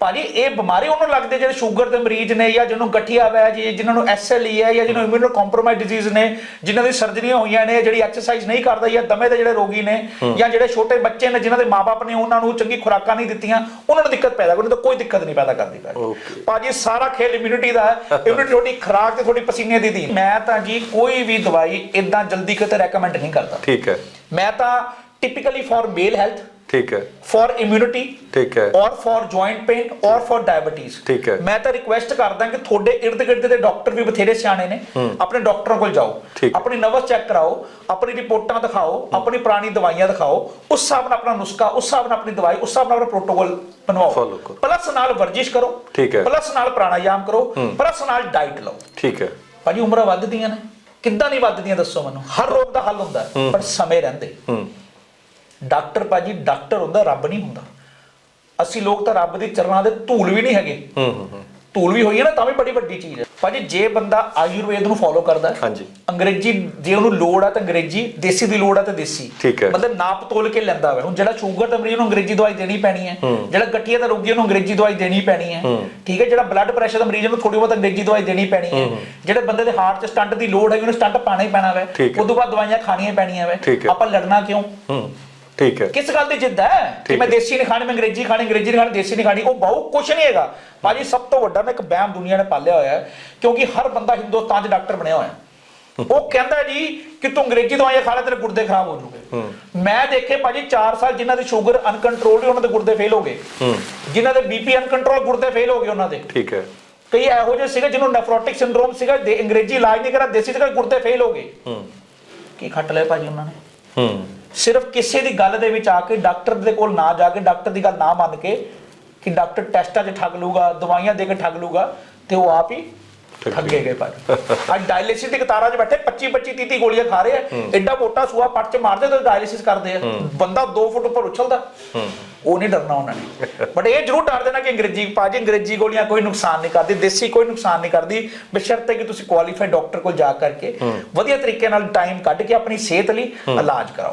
ਭਾਜੀ ਇਹ ਬਿਮਾਰੀ ਉਹਨੂੰ ਲੱਗਦੀ ਜਿਹੜੇ ਸ਼ੂਗਰ ਦੇ ਮਰੀਜ਼ ਨੇ ਜਾਂ ਜਿਹਨੂੰ ਗਠੀਆ ਵੈ ਜੀ ਜਿਨ੍ਹਾਂ ਨੂੰ ਐਸਐਲਈ ਹੈ ਜਾਂ ਜਿਹਨੂੰ ਇਮਿਊਨੋ ਕੰਪਰੋਮਾਈਜ਼ ਡਿਜ਼ੀਜ਼ ਨੇ ਜਿਨ੍ਹਾਂ ਦੀ ਸਰਜਰੀਆਂ ਹੋਈਆਂ ਨੇ ਜਿਹੜੀ ਐਕਸਰਸਾਈਜ਼ ਨਹੀਂ ਕਰਦਾ ਜਾਂ ਦਮੇ ਦੇ ਜਿਹੜੇ ਰੋਗੀ ਨੇ ਜਾਂ ਜਿਹੜੇ ਛੋਟੇ ਬੱਚੇ ਨੇ ਜਿਨ੍ਹਾਂ ਦੇ ਮਾਪੇ ਨੇ ਉਹਨਾਂ ਨੂੰ ਚੰਗੀ ਖੁਰਾਕਾਂ ਨਹੀਂ ਦਿੱਤੀਆਂ ਉਹਨਾਂ ਨੂੰ ਦਿੱਕਤ ਪੈਦਾ ਕਰਦੀ ਤਾਂ ਕੋਈ ਦਿੱਕਤ ਨਹੀਂ ਪੈਦਾ ਕਰਦੀ ਭਾਜੀ। ਭਾਜੀ ਸਾਰਾ ਖੇਲ ਇਮਿਊਨਿਟੀ ਦਾ ਹੈ ਇਮਿਊਨਿਟੀ ਤੁਹਾਡੀ ਖੁਰਾਕ ਤੇ ਤੁਹਾਡੀ ਪਸੀਨੇ ਦੀ ਦੀ ਮੈਂ ਤਾਂ ਜੀ ਕੋਈ ਵੀ ਦਵਾਈ ਇਦਾਂ ਜਲਦੀ ਕਿਤੇ ਰეკਮੈਂਡ ਨਹੀਂ ਕਰਦਾ। ਠੀਕ ਹੈ। ਮੈਂ ਤਾਂ ਟਿਪੀਕਲੀ ਫॉर ਮੇਲ ਹੈਲਥ ਠੀਕ ਹੈ। ਫॉर ਇਮਿਊਨਿਟੀ ਠੀਕ ਹੈ। ਔਰ ਫॉर ਜੁਆਇੰਟ ਪੇਨ ਔਰ ਫॉर ਡਾਇਬੀਟੀਜ਼ ਠੀਕ ਹੈ। ਮੈਂ ਤਾਂ ਰਿਕੁਐਸਟ ਕਰਦਾ ਕਿ ਤੁਹਾਡੇ ird gird ਦੇ ਡਾਕਟਰ ਵੀ ਬਥੇਰੇ ਸਿਆਣੇ ਨੇ। ਆਪਣੇ ਡਾਕਟਰਾਂ ਕੋਲ ਜਾਓ। ਆਪਣੀ ਨਵਸ ਚੈੱਕ ਕਰਾਓ ਆਪਣੀ ਰਿਪੋਰਟਾਂ ਦਿਖਾਓ ਆਪਣੀ ਪੁਰਾਣੀ ਦਵਾਈਆਂ ਦਿਖਾਓ ਉਸ ਹਿਸਾਬ ਨਾਲ ਆਪਣਾ ਨੁਸਖਾ ਉਸ ਹਿਸਾਬ ਨਾਲ ਆਪਣੀ ਦਵਾਈ ਉਸ ਹਿਸਾਬ ਨਾਲ ਆਪਣਾ ਪ੍ਰੋਟੋਕੋਲ ਬਣਵਾਓ। ਪਲੱਸ ਨਾਲ ਵਰਜਿਸ਼ ਕਰੋ। ਠੀਕ ਹੈ। ਪਲੱਸ ਨਾਲ ਪ੍ਰਾਣਾਯਾਮ ਕਰੋ। ਪਲੱਸ ਨਾਲ ਡਾਈਟ ਲਓ। ਠੀਕ ਹੈ। ਭਾਜੀ ਉਮਰਾਂ ਵੱਧਦੀਆਂ ਨੇ। ਕਿੱਦਾਂ ਨਹੀਂ ਵੱਧਦੀਆਂ ਦੱਸੋ ਮੈਨੂੰ? ਹਰ ਰੋਗ ਦਾ ਹੱਲ ਹੁੰਦਾ ਪਰ ਸਮੇਂ ਰਹਿੰਦੇ। ਡਾਕਟਰ ਭਾਜੀ ਡਾਕਟਰ ਹੁੰਦਾ ਰੱਬ ਨਹੀਂ ਹੁੰਦਾ। ਅਸੀਂ ਲੋਕ ਤਾਂ ਰੱਬ ਦੇ ਚਰਨਾਂ ਦੇ ਧੂਲ ਵੀ ਨਹੀਂ ਹੈਗੇ। ਹੂੰ ਹੂੰ ਹੂੰ। ਧੂਲ ਵੀ ਹੋਈ ਹੈ ਨਾ ਤਾਂ ਵੀ ਬੜੀ ਵੱਡੀ ਚੀਜ਼ ਹੈ। ਭਾਜੀ ਜੇ ਬੰਦਾ ਆਯੁਰਵੇਦ ਨੂੰ ਫੋਲੋ ਕਰਦਾ ਹੈ, ਹਾਂਜੀ। ਅੰਗਰੇਜ਼ੀ ਜੇ ਉਹਨੂੰ ਲੋੜ ਆ ਤਾਂ ਅੰਗਰੇਜ਼ੀ ਦੇਸੀ ਦੀ ਲੋੜ ਆ ਤਾਂ ਦੇਸੀ। ਠੀਕ ਹੈ। ਮਤਲਬ ਨਾਪ ਤੋਲ ਕੇ ਲੈਂਦਾ ਵਾ। ਹੁਣ ਜਿਹੜਾ ਸ਼ੂਗਰ ਦਾ ਮਰੀਜ਼ ਨੂੰ ਅੰਗਰੇਜ਼ੀ ਦਵਾਈ ਦੇਣੀ ਪੈਣੀ ਹੈ ਜਿਹੜਾ ਗਠੀਆ ਦਾ ਰੋਗੀ ਉਹਨੂੰ ਅੰਗਰੇਜ਼ੀ ਦਵਾਈ ਦੇਣੀ ਪੈਣੀ ਹੈ। ਠੀਕ ਹੈ ਜਿਹੜਾ ਬਲੱਡ ਪ੍ਰੈਸ਼ਰ ਦਾ ਮਰੀਜ਼ ਨੂੰ ਥੋੜੀ ਬਹੁਤ ਅੰਗਰੇਜ਼ੀ ਦਵਾਈ ਦੇਣੀ ਪੈਣੀ ਹੈ। ਜਿਹੜੇ ਬੰਦੇ ਦੇ ਹਾਰਟ 'ਚ ਸਟੰਟ ਦੀ ਲੋੜ ਹੈ ਉਹਨੂੰ ਸਟੰਟ ਪਾਣਾ ਹੀ ਪੈਣਾ ਵਾ। ਹੈ। ਉਦੋਂ ਬਾਅਦ ਦਵਾਈਆਂ ਖਾਣੀਆਂ ਪੈਣੀਆਂ ਵਾ। ਆਪਾਂ ਲੜਨਾ ਕਿਉਂ? ਹੂੰ। ਠੀਕ ਹੈ। ਕਿਸ ਗੱਲ ਦੀ ਜਿੱਦ ਹੈ? ਕਿ ਮੈਂ। ਦੇਸੀ ਨਹੀਂ ਖਾਣੀ ਮੈਂ ਅੰਗਰੇਜ਼ੀ ਖਾਣੀ ਅੰਗਰੇਜ਼ੀ ਨਹੀਂ ਖਾਣੀ ਦੇਸੀ ਨਹੀਂ ਖਾਣੀ ਉਹ ਬਹੁ ਕੁਛ ਨਹੀਂ ਹੈਗਾ। ਭਾਜੀ ਸਭ ਤੋਂ ਵੱਡਾ ਨਾ ਇੱਕ ਬਹਿਮ ਦੁਨੀਆ ਨੇ ਪਾਲਿਆ ਹੋਇਆ ਹੈ ਕਿਉਂਕਿ ਹਰ ਬੰਦਾ ਹਿੰਦੁਸਤਾਨ 'ਚ ਡਾਕਟਰ ਬਣਿਆ ਹੋਇਆ। ਉਹ ਕਹਿੰਦਾ ਜੀ ਕਿ ਤੂੰ ਅੰਗਰੇਜ਼ੀ ਦਵਾਈਆਂ ਖਾ ਲੈ ਤੇਰੇ ਗੁਰਦੇ ਖਰਾਬ ਹੋ ਜੂਗੇ ਮੈਂ ਦੇਖੇ ਭਾਜੀ 4 ਸਾਲ ਜਿਨ੍ਹਾਂ ਦੀ ਸ਼ੂਗਰ ਅਨਕੰਟਰੋਲਡ ਉਹਨਾਂ ਦੇ ਗੁਰਦੇ ਫੇਲ ਹੋ ਗਏ। ਜਿਨ੍ਹਾਂ ਦੇ ਬੀਪੀ ਅਨਕੰਟਰੋਲ ਗੁਰਦੇ ਫੇਲ ਹੋ ਗਏ ਉਹਨਾਂ ਦੇ। ਠੀਕ ਹੈ। ਕਈ ਇਹੋ ਜਿਹੇ ਸੀਗੇ ਜਿਹਨੂੰ ਨੈਫਰੋਟਿਕ ਸਿੰਡਰੋਮ ਸੀਗਾ ਦੇ ਅੰਗਰੇਜ਼ੀ ਇਲਾਜ ਨਹੀਂ ਕਰਾ ਦੇਸੀ ਤੇ ਗੁਰਦੇ ਫੇਲ ਹੋ ਗਏ। ਹੂੰ। ਕੀ ਖੱਟ ਲਏ ਭਾਜੀ ਉਹਨਾਂ ਨੇ? ਹੂੰ। ਸਿਰਫ ਕਿਸੇ ਦੀ ਗੱਲ ਦੇ ਵਿੱਚ ਆ ਕੇ ਡਾਕਟਰ ਦੇ ਕੋਲ ਨਾ ਜਾ ਕੇ ਡਾਕਟਰ ਦੀ ਗੱਲ ਨਾ ਮੰਨ ਕੇ ਕਿ ਡਾਕਟਰ ਟੈਸਟਾਂ 'ਚ ਠੱਗ ਲੂਗਾ ਦਵਾਈਆਂ ਦੇ ਕੇ ਠੱਗ ਲੂਗਾ ਤੇ ਉਹ ਆਪ ਹੀ ਠੱਗੇ ਗਏ। ਭਾਜੀ। ਅੱਜ ਡਾਇਲਿਸਿਸ ਦੀ ਕਤਾਰਾਂ 'ਚ ਬੈਠੇ 25 25 30 30 ਗੋਲੀਆਂ ਖਾ ਰਹੇ ਆ ਐਡਾ ਮੋਟਾ ਸੂਆ ਪੱਟ 'ਚ ਮਾਰਦੇ ਤੇ ਡਾਇਲਿਸਿਸ ਕਰਦੇ ਆ। ਬੰਦਾ 2 ਫੁੱਟ ਉੱਪਰ ਉਛਲਦਾ। ਉਹ ਨਹੀਂ ਡਰਨਾ ਉਹਨਾਂ ਨੇ। ਬਟ ਇਹ ਜ਼ਰੂਰ ਡਰ ਦੇਣਾ ਕਿ ਅੰਗਰੇਜ਼ੀ ਭਾਜੀ ਅੰਗਰੇਜ਼ੀ ਗੋਲੀਆਂ ਕੋਈ ਨੁਕਸਾਨ ਨਹੀਂ ਕਰਦੀ ਦੇਸੀ ਕੋਈ ਨੁਕਸਾਨ ਨਹੀਂ ਕਰਦੀ। ਬਸ਼ਰਤੇ ਕਿ ਤੁਸੀਂ ਕੁਆਲੀਫਾਈਡ ਡਾਕਟਰ ਕੋਲ ਜਾ ਕਰਕੇ ਵਧੀਆ ਤਰੀਕੇ ਨਾਲ ਟਾਈਮ ਕੱਢ ਕੇ ਆਪਣੀ ਸਿਹਤ ਲਈ ਇਲਾਜ ਕਰਾਓ।